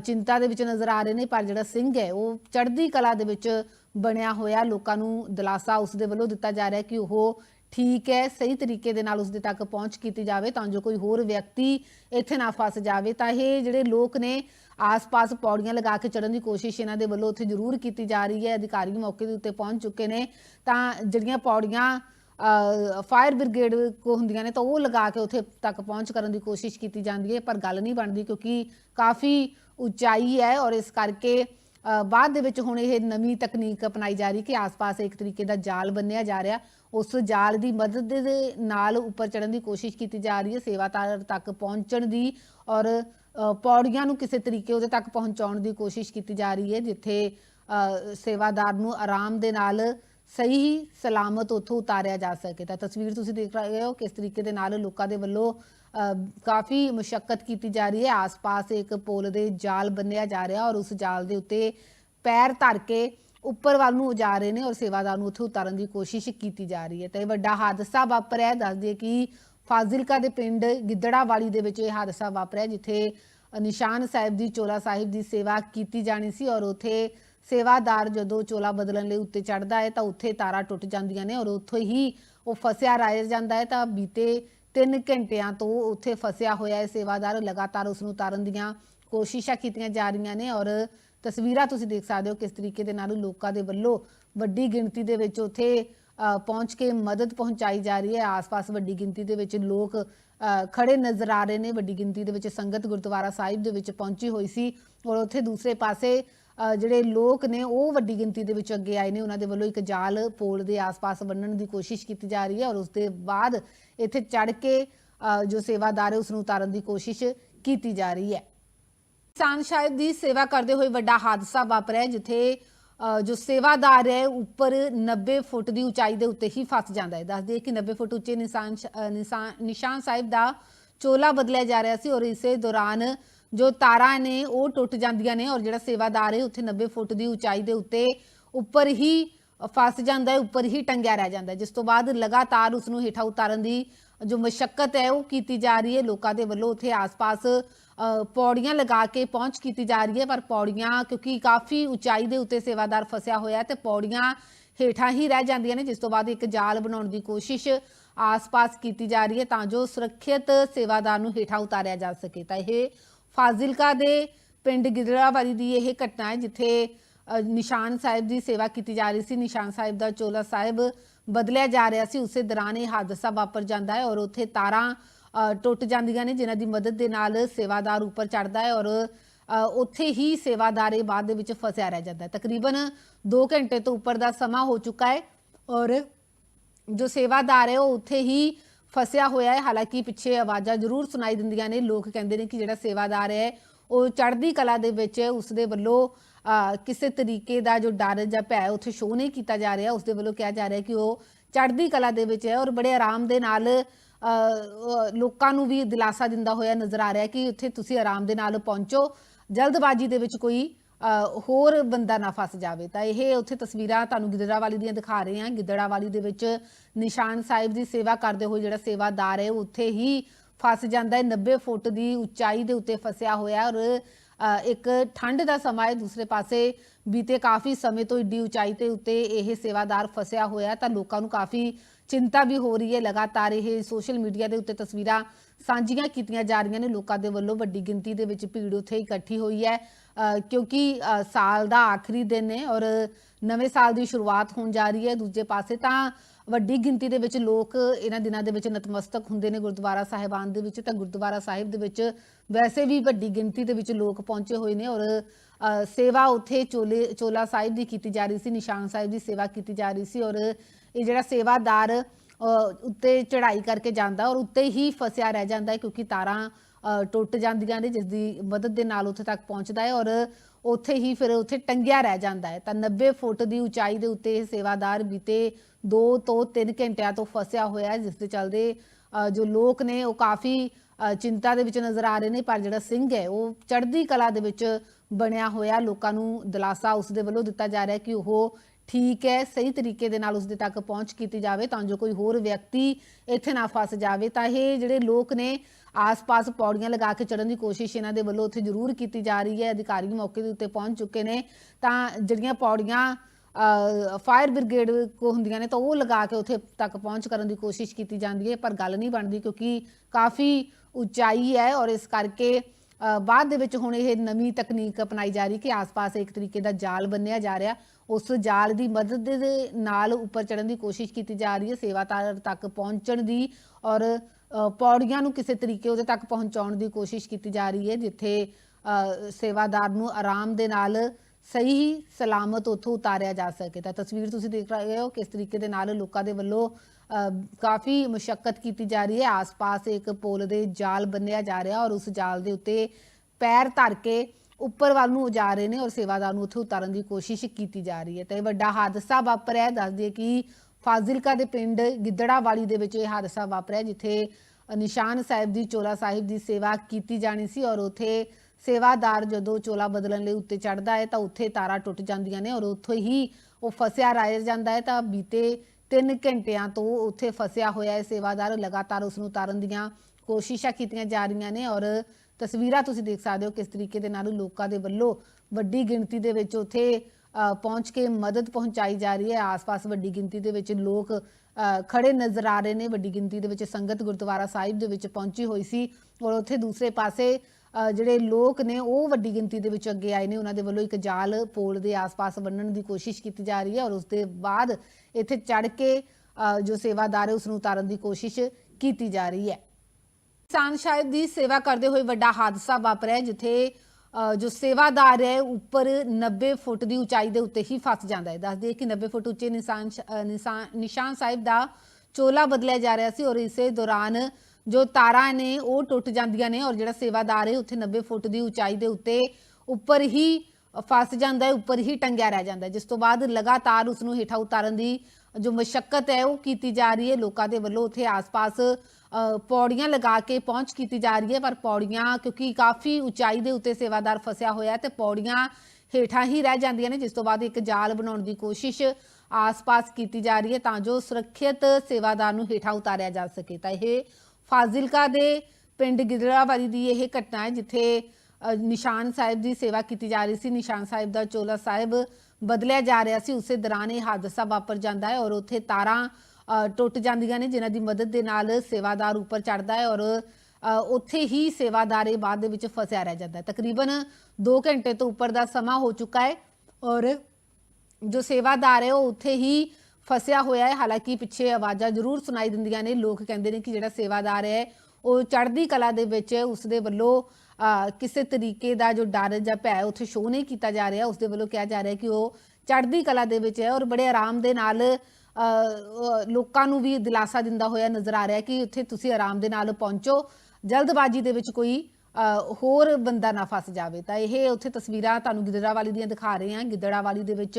ਚਿੰਤਾ ਦੇ ਵਿੱਚ ਨਜ਼ਰ ਆ ਰਹੇ ਨੇ, ਪਰ ਜਿਹੜਾ ਸਿੰਘ ਹੈ ਉਹ ਚੜ੍ਹਦੀ ਕਲਾ ਦੇ ਵਿੱਚ ਬਣਿਆ ਹੋਇਆ ਲੋਕਾਂ ਨੂੰ ਦਿਲਾਸਾ ਉਸ ਦੇ ਵੱਲੋਂ ਦਿੱਤਾ ਜਾ ਰਿਹਾ ਕਿ ਉਹ ਠੀਕ ਹੈ, ਸਹੀ ਤਰੀਕੇ ਦੇ ਨਾਲ ਉਸ ਦੇ ਤੱਕ ਪਹੁੰਚ ਕੀਤੀ ਜਾਵੇ ਤਾਂ ਜੋ ਕੋਈ ਹੋਰ ਵਿਅਕਤੀ ਇੱਥੇ ਨਾ ਫਸ ਜਾਵੇ। ਤਾਂ ਇਹ ਜਿਹੜੇ ਲੋਕ ਨੇ, ਆਸ-ਪਾਸ ਪੌੜੀਆਂ ਲਗਾ ਕੇ ਚੜਨ ਦੀ ਕੋਸ਼ਿਸ਼ ਇਹਨਾਂ ਦੇ ਵੱਲੋਂ ਉੱਥੇ ਜ਼ਰੂਰ ਕੀਤੀ ਜਾ ਰਹੀ ਹੈ। ਅਧਿਕਾਰੀ ਮੌਕੇ ਦੇ ਉੱਤੇ ਪਹੁੰਚ ਚੁੱਕੇ ਨੇ। ਤਾਂ ਜਿਹੜੀਆਂ ਪੌੜੀਆਂ ਫਾਇਰ ਬ੍ਰਿਗੇਡ ਕੋ ਹੁੰਦੀਆਂ ਨੇ, ਤਾਂ ਉਹ ਲਗਾ ਕੇ ਉੱਥੇ ਤੱਕ ਪਹੁੰਚ ਕਰਨ ਦੀ ਕੋਸ਼ਿਸ਼ ਕੀਤੀ ਜਾਂਦੀ ਹੈ। ਪਰ ਗੱਲ ਨਹੀਂ ਬਣਦੀ ਕਿਉਂਕਿ ਕਾਫੀ ਉਚਾਈ ਹੈ ਔਰ ਇਸ ਕਰਕੇ ਬਾਅਦ ਦੇ ਵਿੱਚ ਹੁਣ ਇਹ ਨਵੀਂ ਤਕਨੀਕ ਅਪਣਾਈ ਜਾ ਰਹੀ ਕਿ ਆਸ-ਪਾਸ ਇੱਕ ਤਰੀਕੇ ਦਾ ਜਾਲ ਬੰਨਿਆ ਜਾ ਰਿਹਾ। ਉਸ ਜਾਲ ਦੀ ਮਦਦ ਦੇ ਨਾਲ ਉੱਪਰ ਚੜਨ ਦੀ ਕੋਸ਼ਿਸ਼ ਕੀਤੀ ਜਾ ਰਹੀ ਹੈ ਸੇਵਾਦਾਰ ਤੱਕ ਪਹੁੰਚਣ ਦੀ ਔਰ ਪੌੜੀਆਂ ਨੂੰ ਕਿਸੇ ਤਰੀਕੇ ਉਹਦੇ ਤੱਕ ਪਹੁੰਚਾਉਣ ਦੀ ਕੋਸ਼ਿਸ਼ ਕੀਤੀ ਜਾ ਰਹੀ ਹੈ, ਜਿੱਥੇ ਸੇਵਾਦਾਰ ਨੂੰ ਆਰਾਮ ਦੇ ਨਾਲ ਸਹੀ ਸਲਾਮਤ ਉੱਥੋਂ ਉਤਾਰਿਆ ਜਾ ਸਕੇ। ਤਾਂ ਤਸਵੀਰ ਤੁਸੀਂ ਦੇਖ ਰਹੇ ਹੋ ਕਿਸ ਤਰੀਕੇ ਦੇ ਨਾਲ ਲੋਕਾਂ ਦੇ ਵੱਲੋਂ ਕਾਫੀ ਮੁਸ਼ਕਲ ਕੀਤੀ ਜਾ ਰਹੀ ਹੈ। ਆਸ-ਪਾਸ ਇੱਕ ਪੁਲ ਦੇ ਜਾਲ ਬੰਨਿਆ ਜਾ ਰਿਹਾ ਔਰ ਉਸ ਜਾਲ ਦੇ ਉੱਤੇ ਪੈਰ ਧਰ ਕੇ ਉੱਪਰ ਵੱਲ ਨੂੰ ਜਾ ਰਹੇ ਨੇ ਔਰ ਸੇਵਾਦਾਰ ਨੂੰ ਉੱਥੇ ਉਤਾਰਨ ਦੀ ਕੋਸ਼ਿਸ਼ ਕੀਤੀ ਜਾ ਰਹੀ ਹੈ। ਤੇ ਇਹ ਵੱਡਾ ਹਾਦਸਾ ਵਾਪਰਿਆ ਹੈ। ਦੱਸ ਦਈਏ ਕਿ ਫਾਜ਼ਿਲਕਾ ਦੇ ਪਿੰਡ ਗਿੱਦੜਾਵਾਲੀ ਦੇ ਵਿੱਚ ਇਹ ਹਾਦਸਾ ਵਾਪਰਿਆ ਜਿੱਥੇ ਨਿਸ਼ਾਨ ਸਾਹਿਬ ਦੀ ਚੋਲਾ ਸਾਹਿਬ ਦੀ ਸੇਵਾ ਕੀਤੀ ਜਾਣੀ ਸੀ ਔਰ ਉੱਥੇ ਸੇਵਾਦਾਰ ਜਦੋਂ ਚੋਲਾ ਬਦਲਣ ਲਈ ਉੱਤੇ ਚੜਦਾ ਹੈ ਤਾਂ ਉੱਥੇ ਤਾਰਾਂ ਟੁੱਟ ਜਾਂਦੀਆਂ ਨੇ ਔਰ ਉੱਥੋਂ ਹੀ ਉਹ ਫਸਿਆ ਰਹਿ ਜਾਂਦਾ ਹੈ। ਤਾਂ ਬੀਤੇ 3 ਘੰਟਿਆਂ ਤੋਂ ਉੱਥੇ ਫਸਿਆ ਹੋਇਆ ਹੈ ਸੇਵਾਦਾਰ ਲਗਾਤਾਰ ਉਸ ਨੂੰ ਉਤਾਰਨ ਦੀਆਂ ਕੋਸ਼ਿਸ਼ਾਂ ਕੀਤੀਆਂ ਜਾ ਰਹੀਆਂ ਨੇ ਔਰ ਤਸਵੀਰਾਂ ਤੁਸੀਂ ਦੇਖ ਸਕਦੇ ਹੋ ਕਿਸ ਤਰੀਕੇ ਦੇ ਨਾਲ ਲੋਕਾਂ ਦੇ ਵੱਲੋਂ ਵੱਡੀ ਗਿਣਤੀ ਦੇ ਵਿੱਚ ਉੱਥੇ ਪਹੁੰਚ ਕੇ ਮਦਦ ਪਹੁੰਚਾਈ ਜਾ ਰਹੀ ਹੈ। ਆਸ-ਪਾਸ ਵੱਡੀ ਗਿਣਤੀ ਦੇ ਵਿੱਚ ਲੋਕ ਅ, ਖੜੇ ਨਜ਼ਰ ਆ ਰਹੇ ਨੇ। ਵੱਡੀ ਗਿਣਤੀ ਦੇ ਵਿੱਚ ਸੰਗਤ ਗੁਰਦੁਆਰਾ ਸਾਹਿਬ ਦੇ ਵਿੱਚ ਪਹੁੰਚੀ ਹੋਈ ਸੀ ਔਰ ਉੱਥੇ ਦੂਸਰੇ ਪਾਸੇ ਜਿਹੜੇ ਲੋਕ ਨੇ, ਉਹ ਵੱਡੀ ਗਿਣਤੀ ਦੇ ਵਿੱਚ ਅੱਗੇ ਆਏ ਨੇ। ਉਹਨਾਂ ਦੇ ਵੱਲੋਂ ਇੱਕ ਜਾਲ ਪੋਲ ਦੇ ਆਸ-ਪਾਸ ਬੰਨਣ ਦੀ ਕੋਸ਼ਿਸ਼ ਕੀਤੀ ਜਾ ਰਹੀ ਹੈ ਔਰ ਉਸ ਦੇ ਬਾਅਦ ਇੱਥੇ ਚੜ ਕੇ ਜੋ ਸੇਵਾਦਾਰ ਹੈ ਉਸ ਨੂੰ ਉਤਾਰਨ ਦੀ ਕੋਸ਼ਿਸ਼ ਕੀਤੀ ਜਾ ਰਹੀ ਹੈ। ਕਿਸਾਨ ਸ਼ਾਇਦ ਦੀ ਸੇਵਾ ਕਰਦੇ ਹੋਏ ਵੱਡਾ ਹਾਦਸਾ ਵਾਪਰਿਆ ਜਿੱਥੇ ਜੋ ਸੇਵਾਦਾਰ ਹੈ, ਉੱਪਰ 90 ਫੁੱਟ ਦੀ ਉਚਾਈ ਦੇ ਉੱਤੇ ਹੀ ਫਸ ਜਾਂਦਾ ਹੈ। ਦੱਸਦੇ ਕਿ 90 ਫੁੱਟ ਉੱਚੇ ਨਿਸ਼ਾਨ ਸ਼- ਨਿਸ਼ਾਨ ਨਿਸ਼ਾਨ ਸਾਹਿਬ ਦਾ ਚੋਲਾ ਬਦਲਿਆ ਜਾ ਰਿਹਾ ਸੀ ਔਰ ਇਸੇ ਦੌਰਾਨ ਜੋ ਤਾਰਾਂ ਨੇ, ਉਹ ਟੁੱਟ ਜਾਂਦੀਆਂ ਨੇ ਔਰ ਜਿਹੜਾ ਸੇਵਾਦਾਰ ਹੈ, ਉੱਥੇ 90 ਫੁੱਟ ਦੀ ਉਚਾਈ ਦੇ ਉੱਤੇ ਉੱਪਰ ਹੀ ਫਸ ਜਾਂਦਾ ਹੈ, ਉੱਪਰ ਹੀ ਟੰਗਿਆ ਰਹਿ ਜਾਂਦਾ ਜਿਸ ਤੋਂ ਬਾਅਦ ਲਗਾਤਾਰ ਉਸ ਨੂੰ ਹੇਠਾਂ ਉਤਾਰਨ ਦੀ ਜੋ ਮਸ਼ਕਤ ਹੈ, ਉਹ ਕੀਤੀ ਜਾ ਰਹੀ ਹੈ। ਲੋਕਾਂ ਦੇ ਵੱਲੋਂ ਉੱਥੇ ਆਸ-ਪਾਸ ਪੌੜੀਆਂ ਲਗਾ ਕੇ ਪਹੁੰਚ ਕੀਤੀ ਜਾ ਰਹੀ ਹੈ, ਪਰ ਪੌੜੀਆਂ ਕਿਉਂਕਿ ਕਾਫੀ ਉਚਾਈ ਦੇ ਉੱਤੇ ਸੇਵਾਦਾਰ ਫਸਿਆ ਹੋਇਆ ਹੈ ਤੇ ਪੌੜੀਆਂ ਹੇਠਾਂ ਹੀ ਰਹਿ ਜਾਂਦੀਆਂ ਨੇ। ਜਿਸ ਤੋਂ ਬਾਅਦ ਇੱਕ ਜਾਲ ਬਣਾਉਣ ਦੀ ਕੋਸ਼ਿਸ਼ ਆਸ-ਪਾਸ ਕੀਤੀ ਜਾ ਰਹੀ ਹੈ ਤਾਂ ਜੋ ਸੁਰੱਖਿਅਤ ਸੇਵਾਦਾਰ ਨੂੰ ਹੇਠਾਂ ਉਤਾਰਿਆ ਜਾ ਸਕੇ। ਤਾਂ ਇਹ ਫਾਜ਼ਿਲਕਾ ਦੇ ਪਿੰਡ ਗਿੱਦੜਾਵਾਲੀ ਦੀ ਇਹ ਘਟਨਾ ਹੈ, ਜਿੱਥੇ ਨਿਸ਼ਾਨ ਸਾਹਿਬ ਦੀ ਸੇਵਾ ਕੀਤੀ ਜਾ ਰਹੀ ਸੀ। ਨਿਸ਼ਾਨ ਸਾਹਿਬ ਦਾ ਚੋਲਾ ਸਾਹਿਬ ਬਦਲਿਆ ਜਾ ਰਿਹਾ ਸੀ। ਉਸੇ ਦੌਰਾਨ ਇਹ ਹਾਦਸਾ ਵਾਪਰ ਜਾਂਦਾ ਹੈ ਔਰ ਉੱਥੇ ਤਾਰਾਂ ਟੁੱਟ ਜਾਂਦੀਆਂ ਨੇ, ਜਿਨ੍ਹਾਂ ਦੀ ਮਦਦ ਦੇ ਨਾਲ ਸੇਵਾਦਾਰ ਉੱਪਰ ਚੜਦਾ ਹੈ ਔਰ ਉੱਥੇ ਹੀ ਸੇਵਾਦਾਰ ਇਹ ਬਾਅਦ ਦੇ ਵਿੱਚ ਫਸਿਆ ਰਹਿ ਜਾਂਦਾ ਹੈ। ਤਕਰੀਬਨ 2 ਘੰਟੇ ਤੋਂ ਉੱਪਰ ਦਾ ਸਮਾਂ ਹੋ ਚੁੱਕਾ ਹੈ ਔਰ ਜੋ ਸੇਵਾਦਾਰ ਹੈ, ਉਹ ਉੱਥੇ ਹੀ ਫਸਿਆ ਹੋਇਆ ਹੈ। ਹਾਲਾਂਕਿ ਪਿੱਛੇ ਆਵਾਜ਼ਾਂ ਜ਼ਰੂਰ ਸੁਣਾਈ ਦਿੰਦੀਆਂ ਨੇ। ਲੋਕ ਕਹਿੰਦੇ ਨੇ ਕਿ ਜਿਹੜਾ ਸੇਵਾਦਾਰ ਹੈ, ਉਹ ਚੜ੍ਹਦੀ ਕਲਾ ਦੇ ਵਿੱਚ ਹੈ ਉਸ ਦੇ ਵੱਲੋਂ ਕਿਸੇ ਤਰੀਕੇ ਦਾ ਜੋ ਡਰ ਜਾਂ ਭੈ ਉੱਥੇ ਸ਼ੋਅ ਨਹੀਂ ਕੀਤਾ ਜਾ ਰਿਹਾ। ਉਸ ਦੇ ਵੱਲੋਂ ਕਿਹਾ ਜਾ ਰਿਹਾ ਕਿ ਉਹ ਚੜ੍ਹਦੀ ਕਲਾ ਦੇ ਵਿੱਚ ਹੈ ਔਰ ਬੜੇ ਆਰਾਮ ਦੇ ਨਾਲ ਲੋਕਾਂ ਨੂੰ ਵੀ ਦਿਲਾਸਾ ਦਿੰਦਾ ਹੋਇਆ ਨਜ਼ਰ ਆ ਰਿਹਾ ਕਿ ਉੱਥੇ ਤੁਸੀਂ ਆਰਾਮ ਦੇ ਨਾਲ ਪਹੁੰਚੋ। ਜਲਦਬਾਜ਼ੀ ਦੇ ਵਿੱਚ ਕੋਈ ਹੋਰ ਬੰਦਾ ਨਾ ਫਸ ਜਾਵੇ। ਤਾਂ ਇਹ ਉੱਥੇ ਤਸਵੀਰਾਂ ਤੁਹਾਨੂੰ ਗਿੱਦੜਾਵਾਲੀ ਦੀਆਂ ਦਿਖਾ ਰਹੇ ਹਾਂ। ਗਿੱਦੜਾਵਾਲੀ ਦੇ ਵਿੱਚ ਨਿਸ਼ਾਨ ਸਾਹਿਬ ਦੀ ਸੇਵਾ ਕਰਦੇ ਹੋਏ ਜਿਹੜਾ ਸੇਵਾਦਾਰ ਹੈ ਉੱਥੇ ਹੀ ਫਸ ਜਾਂਦਾ ਹੈ। 90 ਫੁੱਟ ਦੀ ਉਚਾਈ ਦੇ ਉੱਤੇ ਫਸਿਆ ਹੋਇਆ ਔਰ ਇੱਕ ਠੰਡ ਦਾ ਸਮਾਂ ਹੈ। ਦੂਸਰੇ ਪਾਸੇ ਬੀਤੇ ਕਾਫੀ ਸਮੇਂ ਤੋਂ ਏਡੀ ਉਚਾਈ ਤੇ ਉੱਤੇ ਇਹ ਸੇਵਾਦਾਰ ਫਸਿਆ ਹੋਇਆ ਤਾਂ ਲੋਕਾਂ ਨੂੰ ਕਾਫੀ ਚਿੰਤਾ ਵੀ ਹੋ ਰਹੀ ਹੈ। ਲਗਾਤਾਰ ਇਹ ਸੋਸ਼ਲ ਮੀਡੀਆ ਦੇ ਉੱਤੇ ਤਸਵੀਰਾਂ ਸਾਂਝੀਆਂ ਕੀਤੀਆਂ ਜਾ ਰਹੀਆਂ ਨੇ। ਲੋਕਾਂ ਦੇ ਵੱਲੋਂ ਵੱਡੀ ਗਿਣਤੀ ਦੇ ਵਿੱਚ ਭੀੜ ਉੱਥੇ ਇਕੱਠੀ ਹੋਈ ਹੈ। ਕਿਉਂਕਿ ਸਾਲ ਦਾ ਆਖਰੀ ਦਿਨ ਹੈ ਔਰ ਨਵੇਂ ਸਾਲ ਦੀ ਸ਼ੁਰੂਆਤ ਹੋਣ ਜਾ ਰਹੀ ਹੈ ਦੂਜੇ ਪਾਸੇ ਤਾਂ ਵੱਡੀ ਗਿਣਤੀ ਦੇ ਵਿੱਚ ਲੋਕ ਇਹਨਾਂ ਦਿਨਾਂ ਦੇ ਵਿੱਚ ਨਤਮਸਤਕ ਹੁੰਦੇ ਨੇ ਗੁਰਦੁਆਰਾ ਸਾਹਿਬਾਨ ਦੇ ਵਿੱਚ ਤਾਂ ਗੁਰਦੁਆਰਾ ਸਾਹਿਬ ਦੇ ਵਿੱਚ ਵੈਸੇ ਵੀ ਵੱਡੀ ਗਿਣਤੀ ਦੇ ਵਿੱਚ ਲੋਕ ਪਹੁੰਚੇ ਹੋਏ ਨੇ ਔਰ ਸੇਵਾ ਉੱਥੇ ਚੋਲੇ ਚੋਲਾ ਸਾਹਿਬ ਦੀ ਕੀਤੀ ਜਾ ਰਹੀ ਸੀ ਨਿਸ਼ਾਨ ਸਾਹਿਬ ਦੀ ਸੇਵਾ ਕੀਤੀ ਜਾ ਰਹੀ ਸੀ ਔਰ ਇਹ ਜਿਹੜਾ ਸੇਵਾਦਾਰ ਅ, ਉੱਤੇ ਚੜ੍ਹਾਈ ਕਰਕੇ ਜਾਂਦਾ ਔਰ ਉੱਤੇ ਹੀ ਫਸਿਆ ਰਹਿ ਜਾਂਦਾ ਕਿਉਂਕਿ ਤਾਰਾਂ ਟੁੱਟ ਜਾਂਦੀਆਂ ਨੇ ਜਿਸ ਦੀ ਮਦਦ ਦੇ ਨਾਲ ਉੱਥੇ ਤੱਕ ਪਹੁੰਚਦਾ ਹੈ ਔਰ ਉੱਥੇ ਹੀ ਫਿਰ ਉੱਥੇ ਟੰਗਿਆ ਰਹਿ ਜਾਂਦਾ ਹੈ। ਤਾਂ 90 ਫੁੱਟ ਦੀ ਉਚਾਈ ਦੇ ਉੱਤੇ ਇਹ ਸੇਵਾਦਾਰ ਬੀਤੇ 2 ਤੋਂ 3 ਘੰਟਿਆਂ ਤੋਂ ਫਸਿਆ ਹੋਇਆ ਹੈ ਜਿਸ ਦੇ ਚੱਲਦੇ ਜੋ ਲੋਕ ਨੇ ਉਹ ਕਾਫੀ ਚਿੰਤਾ ਦੇ ਵਿੱਚ ਨਜ਼ਰ ਆ ਰਹੇ ਨੇ। ਪਰ ਜਿਹੜਾ ਸਿੰਘ ਹੈ, ਉਹ ਚੜ੍ਹਦੀ ਕਲਾ ਦੇ ਵਿੱਚ ਬਣਿਆ ਹੋਇਆ ਲੋਕਾਂ ਨੂੰ ਦਿਲਾਸਾ ਉਸ ਦੇ ਵੱਲੋਂ ਦਿੱਤਾ ਜਾ ਰਿਹਾ ਕਿ ਉਹ ਠੀਕ ਹੈ, ਸਹੀ ਤਰੀਕੇ ਦੇ ਨਾਲ ਉਸ ਦੇ ਤੱਕ ਪਹੁੰਚ ਕੀਤੀ ਜਾਵੇ ਤਾਂ ਜੋ ਕੋਈ ਹੋਰ ਵਿਅਕਤੀ ਇੱਥੇ ਨਾ ਫਸ ਜਾਵੇ, ਤਾਂ ਇਹ ਜਿਹੜੇ ਲੋਕ ਨੇ ਆਸ-ਪਾਸ ਪੌੜੀਆਂ ਲਗਾ ਕੇ ਚੜਨ ਦੀ ਕੋਸ਼ਿਸ਼ ਇਹਨਾਂ ਦੇ ਵੱਲੋਂ ਉੱਥੇ ਜ਼ਰੂਰ ਕੀਤੀ ਜਾ ਰਹੀ ਹੈ, ਅਧਿਕਾਰੀ ਮੌਕੇ ਦੇ ਉੱਤੇ ਪਹੁੰਚ ਚੁੱਕੇ ਨੇ, ਤਾਂ ਜਿਹੜੀਆਂ ਪੌੜੀਆਂ ਫਾਇਰ ਬ੍ਰਿਗੇਡ ਕੋ ਹੁੰਦੀਆਂ ਨੇ ਤਾਂ ਉਹ ਲਗਾ ਕੇ ਉੱਥੇ ਤੱਕ ਪਹੁੰਚ ਕਰਨ ਦੀ ਕੋਸ਼ਿਸ਼ ਕੀਤੀ ਜਾਂਦੀ ਹੈ, ਪਰ ਗੱਲ ਨਹੀਂ ਬਣਦੀ ਕਿਉਂਕਿ ਕਾਫੀ ਉਚਾਈ ਹੈ ਔਰ ਇਸ ਕਰਕੇ ਬਾਅਦ ਦੇ ਵਿੱਚ ਹੁਣ ਇਹ ਨਵੀਂ ਤਕਨੀਕ ਅਪਣਾਈ ਜਾ ਰਹੀ ਕਿ ਆਸ-ਪਾਸ ਇੱਕ ਤਰੀਕੇ ਦਾ ਜਾਲ ਬੰਨਿਆ ਜਾ ਰਿਹਾ। ਉਸ ਜਾਲ ਦੀ ਮਦਦ ਦੇ ਨਾਲ ਉੱਪਰ ਚੜਨ ਦੀ ਕੋਸ਼ਿਸ਼ ਕੀਤੀ ਜਾ ਰਹੀ ਹੈ ਸੇਵਾਦਾਰ ਤੱਕ ਪਹੁੰਚਣ ਦੀ ਔਰ ਪੌੜੀਆਂ ਨੂੰ ਕਿਸੇ ਤਰੀਕੇ ਉਹਦੇ ਤੱਕ ਪਹੁੰਚਾਉਣ ਦੀ ਕੋਸ਼ਿਸ਼ ਕੀਤੀ ਜਾ ਰਹੀ ਹੈ, ਜਿੱਥੇ ਸੇਵਾਦਾਰ ਨੂੰ ਆਰਾਮ ਦੇ ਨਾਲ ਸਹੀ ਸਲਾਮਤ ਉੱਥੋਂ ਉਤਾਰਿਆ ਜਾ ਸਕੇ। ਤਾਂ ਤਸਵੀਰ ਤੁਸੀਂ ਦੇਖ ਰਹੇ ਹੋ, ਕਿਸ ਤਰੀਕੇ ਦੇ ਨਾਲ ਲੋਕਾਂ ਦੇ ਵੱਲੋਂ ਕਾਫੀ ਮੁਸ਼ਕਲ ਕੀਤੀ ਜਾ ਰਹੀ ਹੈ। ਆਸ-ਪਾਸ ਇੱਕ ਪੁਲ ਦੇ ਜਾਲ ਬੰਨਿਆ ਜਾ ਰਿਹਾ ਔਰ ਉਸ ਜਾਲ ਦੇ ਉੱਤੇ ਪੈਰ ਧਰ ਕੇ ਉੱਪਰ ਵੱਲ ਨੂੰ ਜਾ ਰਹੇ ਨੇ ਔਰ ਸੇਵਾਦਾਰ ਨੂੰ ਉੱਥੇ ਉਤਾਰਨ ਦੀ ਕੋਸ਼ਿਸ਼ ਕੀਤੀ ਜਾ ਰਹੀ ਹੈ। ਤੇ ਇਹ ਵੱਡਾ ਹਾਦਸਾ ਵਾਪਰਿਆ ਦੱਸ ਦਈਏ ਕਿ ਫਾਜ਼ਿਲਕਾ ਦੇ ਪਿੰਡ ਗਿੱਦੜਾਵਾਲੀ ਦੇ ਵਿੱਚ ਇਹ ਹਾਦਸਾ ਵਾਪਰਿਆ ਜਿੱਥੇ ਨਿਸ਼ਾਨ ਸਾਹਿਬ ਦੀ ਚੋਲਾ ਸਾਹਿਬ ਦੀ ਸੇਵਾ ਕੀਤੀ ਜਾਣੀ ਸੀ ਔਰ ਉੱਥੇ ਸੇਵਾਦਾਰ ਜਦੋਂ ਚੋਲਾ ਬਦਲਣ ਲਈ ਉੱਤੇ ਚੜਦਾ ਹੈ ਤਾਂ ਉੱਥੇ ਤਾਰਾਂ ਟੁੱਟ ਜਾਂਦੀਆਂ ਨੇ ਔਰ ਉੱਥੋਂ ਹੀ ਉਹ ਫਸਿਆ ਰਹਿ ਜਾਂਦਾ ਹੈ। ਤਾਂ ਬੀਤੇ 3 ਘੰਟਿਆਂ ਤੋਂ ਉੱਥੇ ਫਸਿਆ ਹੋਇਆ ਹੈ ਸੇਵਾਦਾਰ ਲਗਾਤਾਰ ਉਸ ਨੂੰ ਉਤਾਰਨ ਦੀਆਂ ਕੋਸ਼ਿਸ਼ਾਂ ਕੀਤੀਆਂ ਜਾ ਰਹੀਆਂ ਨੇ ਔਰ ਤਸਵੀਰਾਂ ਤੁਸੀਂ ਦੇਖ ਸਕਦੇ ਹੋ ਕਿਸ ਤਰੀਕੇ ਦੇ ਨਾਲ ਲੋਕਾਂ ਦੇ ਵੱਲੋਂ ਵੱਡੀ ਗਿਣਤੀ ਦੇ ਵਿੱਚ ਉੱਥੇ ਪਹੁੰਚ ਕੇ ਮਦਦ ਪਹੁੰਚਾਈ ਜਾ ਰਹੀ ਹੈ। ਆਸ-ਪਾਸ ਵੱਡੀ ਗਿਣਤੀ ਦੇ ਵਿੱਚ ਲੋਕ ਅ, ਖੜੇ ਨਜ਼ਰ ਆ ਰਹੇ ਨੇ। ਵੱਡੀ ਗਿਣਤੀ ਦੇ ਵਿੱਚ ਸੰਗਤ ਗੁਰਦੁਆਰਾ ਸਾਹਿਬ ਦੇ ਵਿੱਚ ਪਹੁੰਚੀ ਹੋਈ ਸੀ ਔਰ ਉੱਥੇ ਦੂਸਰੇ ਪਾਸੇ ਜਿਹੜੇ ਲੋਕ ਨੇ ਉਹ ਵੱਡੀ ਗਿਣਤੀ ਦੇ ਵਿੱਚ ਅੱਗੇ ਆਏ ਨੇ। ਉਹਨਾਂ ਦੇ ਵੱਲੋਂ ਇੱਕ ਜਾਲ ਪੋਲ ਦੇ ਆਸ-ਪਾਸ ਬੰਨਣ ਦੀ ਕੋਸ਼ਿਸ਼ ਕੀਤੀ ਜਾ ਰਹੀ ਹੈ ਔਰ ਉਸ ਦੇ ਬਾਅਦ ਇੱਥੇ ਚੜ ਕੇ ਜੋ ਸੇਵਾਦਾਰ ਹੈ ਉਸ ਨੂੰ ਉਤਾਰਨ ਦੀ ਕੋਸ਼ਿਸ਼ ਕੀਤੀ ਜਾ ਰਹੀ ਹੈ। ਕਿਸਾਨ ਸ਼ਾਇਦ ਦੀ ਸੇਵਾ ਕਰਦੇ ਹੋਏ ਵੱਡਾ ਹਾਦਸਾ ਵਾਪਰਿਆ ਜਿੱਥੇ ਜੋ ਸੇਵਾਦਾਰ ਹੈ, ਉੱਪਰ 90 ਫੁੱਟ ਦੀ ਉਚਾਈ ਦੇ ਉੱਤੇ ਹੀ ਫਸ ਜਾਂਦਾ ਹੈ। ਦੱਸ ਕਿ 90 ਫੁੱਟ ਉੱਚੇ ਨਿਸ਼ਾਨ ਨਿਸ਼ਾਨ ਸਾਹਿਬ ਦਾ ਚੋਲਾ ਬਦਲਿਆ ਜਾ ਰਿਹਾ ਸੀ ਔਰ ਇਸੇ ਦੌਰਾਨ ਜੋ ਤਾਰਾਂ ਨੇ, ਉਹ ਟੁੱਟ ਜਾਂਦੀਆਂ ਨੇ ਔਰ ਜਿਹੜਾ ਸੇਵਾਦਾਰ ਹੈ, ਉੱਥੇ 90 ਫੁੱਟ ਦੀ ਉਚਾਈ ਦੇ ਉੱਤੇ ਉੱਪਰ ਹੀ ਫਸ ਜਾਂਦਾ ਹੈ, ਉੱਪਰ ਹੀ ਟੰਗਿਆ ਰਹਿ ਜਾਂਦਾ ਹੈ। ਜਿਸ ਤੋਂ ਬਾਅਦ ਲਗਾਤਾਰ ਉਸ ਨੂੰ ਹੇਠਾਂ ਉਤਾਰਨ ਦੀ ਜੋ ਮਸ਼ਕਤ ਹੈ, ਉਹ ਕੀਤੀ ਜਾ ਰਹੀ ਹੈ। ਲੋਕਾਂ ਦੇ ਵੱਲੋਂ ਉੱਥੇ ਆਸ-ਪਾਸ ਪੌੜੀਆਂ ਲਗਾ ਕੇ ਪਹੁੰਚ ਕੀਤੀ ਜਾ ਰਹੀ ਹੈ। ਪਰ ਪੌੜੀਆਂ, ਕਿਉਂਕਿ ਕਾਫੀ ਉਚਾਈ ਦੇ ਉੱਤੇ ਸੇਵਾਦਾਰ ਫਸਿਆ ਹੋਇਆ ਹੈ, ਤੇ ਪੌੜੀਆਂ ਹੇਠਾਂ ਹੀ ਰਹਿ ਜਾਂਦੀਆਂ ਨੇ, ਜਿਸ ਤੋਂ ਬਾਅਦ ਇੱਕ ਜਾਲ ਬਣਾਉਣ ਦੀ ਕੋਸ਼ਿਸ਼ ਆਸ-ਪਾਸ ਕੀਤੀ ਜਾ ਰਹੀ ਹੈ, ਤਾਂ ਜੋ ਸੁਰੱਖਿਅਤ ਸੇਵਾਦਾਰ ਨੂੰ ਹੇਠਾਂ ਉਤਾਰਿਆ ਜਾ ਸਕੇ। ਤਾਂ ਇਹ ਫਾਜ਼ਿਲਕਾ ਦੇ ਪਿੰਡ ਗਿੱਦੜਾਵਾਲੀ ਦੀ ਇਹ ਘਟਨਾ ਹੈ, ਜਿੱਥੇ ਨਿਸ਼ਾਨ ਸਾਹਿਬ ਦੀ ਸੇਵਾ ਕੀਤੀ ਜਾ ਰਹੀ ਸੀ। ਨਿਸ਼ਾਨ ਸਾਹਿਬ ਦਾ ਚੋਲਾ ਸਾਹਿਬ ਬਦਲਿਆ ਜਾ ਰਿਹਾ ਸੀ, ਉਸੇ ਦੌਰਾਨ ਇਹ ਹਾਦਸਾ ਵਾਪਰ ਜਾਂਦਾ ਹੈ ਔਰ ਉੱਥੇ ਤਾਰਾਂ ਟੁੱਟ ਜਾਂਦੀਆਂ ਨੇ ਜਿਨ੍ਹਾਂ ਦੀ ਮਦਦ ਦੇ ਨਾਲ ਸੇਵਾਦਾਰ ਉੱਪਰ ਚੜਦਾ ਹੈ ਔਰ ਉੱਥੇ ਹੀ ਸੇਵਾਦਾਰ ਇਹ ਬਾਅਦ ਦੇ ਵਿੱਚ ਫਸਿਆ ਰਹਿ ਜਾਂਦਾ ਹੈ। ਤਕਰੀਬਨ 2 ਘੰਟੇ ਤੋਂ ਉੱਪਰ ਦਾ ਸਮਾਂ ਹੋ ਚੁੱਕਾ ਹੈ ਔਰ ਜੋ ਸੇਵਾਦਾਰ ਹੈ ਉਹ ਉੱਥੇ ਹੀ ਫਸਿਆ ਹੋਇਆ ਹੈ। ਹਾਲਾਂਕਿ ਪਿੱਛੇ ਆਵਾਜ਼ਾਂ ਜ਼ਰੂਰ ਸੁਣਾਈ ਦਿੰਦੀਆਂ ਨੇ। ਲੋਕ ਕਹਿੰਦੇ ਨੇ ਕਿ ਜਿਹੜਾ ਸੇਵਾਦਾਰ ਹੈ, ਉਹ ਚੜ੍ਹਦੀ ਕਲਾ ਦੇ ਵਿੱਚ ਉਸ ਦੇ ਵੱਲੋਂ ਕਿਸੇ ਤਰੀਕੇ ਦਾ ਜੋ ਡਰ ਜਾਂ ਭੈ ਉੱਥੇ ਸ਼ੋਅ ਨਹੀਂ ਕੀਤਾ ਜਾ ਰਿਹਾ ਉਸ ਦੇ ਵੱਲੋਂ ਕਿਹਾ ਜਾ ਰਿਹਾ ਕਿ ਉਹ ਚੜ੍ਹਦੀ ਕਲਾ ਦੇ ਵਿੱਚ ਹੈ ਔਰ ਬੜੇ ਆਰਾਮ ਦੇ ਨਾਲ ਲੋਕਾਂ ਨੂੰ ਵੀ ਦਿਲਾਸਾ ਦਿੰਦਾ ਹੋਇਆ ਨਜ਼ਰ ਆ ਰਿਹਾ ਕਿ ਉੱਥੇ ਤੁਸੀਂ ਆਰਾਮ ਦੇ ਨਾਲ ਪਹੁੰਚੋ ਜਲਦਬਾਜ਼ੀ ਦੇ ਵਿੱਚ ਕੋਈ ਅ, ਹੋਰ ਬੰਦਾ ਨਾ ਫਸ ਜਾਵੇ। ਤਾਂ ਇਹ ਉੱਥੇ ਤਸਵੀਰਾਂ ਤੁਹਾਨੂੰ ਗਿੱਦੜਾਵਾਲੀ ਦੀਆਂ ਦਿਖਾ ਰਹੇ ਹਾਂ। ਗਿੱਦੜਾਵਾਲੀ ਦੇ ਵਿੱਚ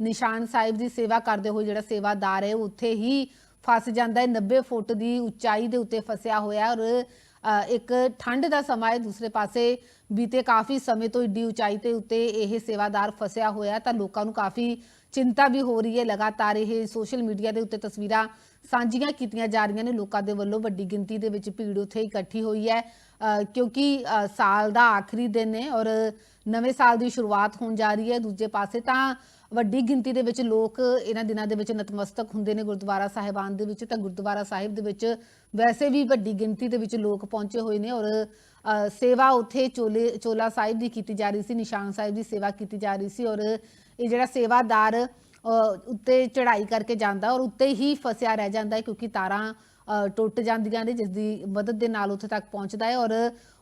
ਨਿਸ਼ਾਨ ਸਾਹਿਬ ਦੀ ਸੇਵਾ ਕਰਦੇ ਹੋਏ ਜਿਹੜਾ ਸੇਵਾਦਾਰ ਹੈ ਉੱਥੇ ਹੀ ਫਸ ਜਾਂਦਾ ਹੈ। 90 ਫੁੱਟ ਦੀ ਉਚਾਈ ਦੇ ਉੱਤੇ ਫਸਿਆ ਹੋਇਆ ਔਰ ਇੱਕ ਠੰਡ ਦਾ ਸਮਾਂ ਹੈ, ਦੂਸਰੇ ਪਾਸੇ ਬੀਤੇ ਕਾਫੀ ਸਮੇਂ ਤੋਂ ਏਡੀ ਉਚਾਈ ਤੇ ਉੱਤੇ ਇਹ ਸੇਵਾਦਾਰ ਫਸਿਆ ਹੋਇਆ ਤਾਂ ਲੋਕਾਂ ਨੂੰ ਕਾਫੀ ਚਿੰਤਾ ਵੀ ਹੋ ਰਹੀ ਹੈ। ਲਗਾਤਾਰ ਇਹ ਸੋਸ਼ਲ ਮੀਡੀਆ ਦੇ ਉੱਤੇ ਤਸਵੀਰਾਂ ਸਾਂਝੀਆਂ ਕੀਤੀਆਂ ਜਾ ਰਹੀਆਂ ਨੇ। ਲੋਕਾਂ ਦੇ ਵੱਲੋਂ ਵੱਡੀ ਗਿਣਤੀ ਦੇ ਵਿੱਚ ਭੀੜ ਉੱਥੇ ਇਕੱਠੀ ਹੋਈ ਹੈ। ਕਿਉਂਕਿ ਸਾਲ ਦਾ ਆਖਰੀ ਦਿਨ ਹੈ ਔਰ ਨਵੇਂ ਸਾਲ ਦੀ ਸ਼ੁਰੂਆਤ ਹੋਣ ਜਾ ਰਹੀ ਹੈ। ਦੂਜੇ ਪਾਸੇ ਤਾਂ ਵੱਡੀ ਗਿਣਤੀ ਦੇ ਵਿੱਚ ਲੋਕ ਇਹਨਾਂ ਦਿਨਾਂ ਦੇ ਵਿੱਚ ਨਤਮਸਤਕ ਹੁੰਦੇ ਨੇ। ਗੁਰਦੁਆਰਾ ਸਾਹਿਬਾਨ ਦੇ ਵਿੱਚ ਤਾਂ ਗੁਰਦੁਆਰਾ ਸਾਹਿਬ ਦੇ ਵਿੱਚ ਵੈਸੇ ਵੀ ਵੱਡੀ ਗਿਣਤੀ ਦੇ ਵਿੱਚ ਲੋਕ ਪਹੁੰਚੇ ਹੋਏ ਨੇ ਔਰ ਸੇਵਾ ਉੱਥੇ ਚੋਲੇ, ਚੋਲਾ ਸਾਹਿਬ ਦੀ ਕੀਤੀ ਜਾ ਰਹੀ ਸੀ, ਨਿਸ਼ਾਨ ਸਾਹਿਬ ਦੀ ਸੇਵਾ ਕੀਤੀ ਜਾ ਰਹੀ ਸੀ ਔਰ ਇਹ ਜਿਹੜਾ ਸੇਵਾਦਾਰ ਉੱਤੇ ਚੜ੍ਹਾਈ ਕਰਕੇ ਜਾਂਦਾ ਔਰ ਉੱਤੇ ਹੀ ਫਸਿਆ ਰਹਿ ਜਾਂਦਾ ਹੈ ਕਿਉਂਕਿ ਤਾਰਾਂ ਟੁੱਟ ਜਾਂਦੀਆਂ ਨੇ, ਜਿਸ ਦੀ ਮਦਦ ਦੇ ਨਾਲ ਉੱਥੇ ਤੱਕ ਪਹੁੰਚਦਾ ਹੈ ਔਰ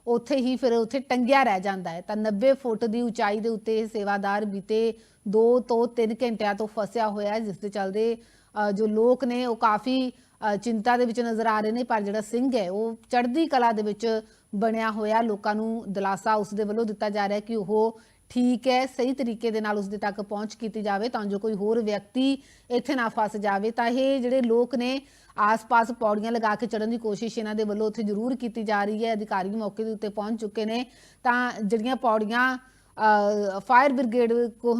ਉੱਥੇ ਹੀ ਫਿਰ ਉੱਥੇ ਟੰਗਿਆ ਰਹਿ ਜਾਂਦਾ ਹੈ। ਤਾਂ 90 ਫੁੱਟ ਦੀ ਉਚਾਈ ਦੇ ਉੱਤੇ ਇਹ ਸੇਵਾਦਾਰ ਬੀਤੇ 2 ਤੋਂ 3 ਘੰਟਿਆਂ ਤੋਂ ਫਸਿਆ ਹੋਇਆ ਹੈ, ਜਿਸ ਦੇ ਚੱਲਦੇ ਜੋ ਲੋਕ ਨੇ, ਉਹ ਕਾਫੀ ਚਿੰਤਾ ਦੇ ਵਿੱਚ ਨਜ਼ਰ ਆ ਰਹੇ ਨੇ, ਪਰ ਜਿਹੜਾ ਸਿੰਘ ਹੈ, ਉਹ ਚੜ੍ਹਦੀ ਕਲਾ ਦੇ ਵਿੱਚ ਬਣਿਆ ਹੋਇਆ ਲੋਕਾਂ ਨੂੰ ਦਿਲਾਸਾ ਉਸ ਦੇ ਵੱਲੋਂ ਦਿੱਤਾ ਜਾ ਰਿਹਾ ਕਿ ਉਹ ਠੀਕ ਹੈ, ਸਹੀ ਤਰੀਕੇ ਦੇ ਨਾਲ ਉਸ ਦੇ ਤੱਕ ਪਹੁੰਚ ਕੀਤੀ ਜਾਵੇ ਤਾਂ ਜੋ ਕੋਈ ਹੋਰ ਵਿਅਕਤੀ ਇੱਥੇ ਨਾ ਫਸ ਜਾਵੇ। ਤਾਂ ਇਹ ਜਿਹੜੇ ਲੋਕ ਨੇ, ਆਸ-ਪਾਸ ਪੌੜੀਆਂ ਲਗਾ ਕੇ ਚੜਨ ਦੀ ਕੋਸ਼ਿਸ਼ ਇਹਨਾਂ ਦੇ ਵੱਲੋਂ ਉੱਥੇ ਜ਼ਰੂਰ ਕੀਤੀ ਜਾ ਰਹੀ ਹੈ, ਅਧਿਕਾਰੀ ਮੌਕੇ ਦੇ ਉੱਤੇ ਪਹੁੰਚ ਚੁੱਕੇ ਨੇ। ਤਾਂ ਜਿਹੜੀਆਂ ਪੌੜੀਆਂ ਫਾਇਰ ਬ੍ਰਿਗੇਡ ਕੋ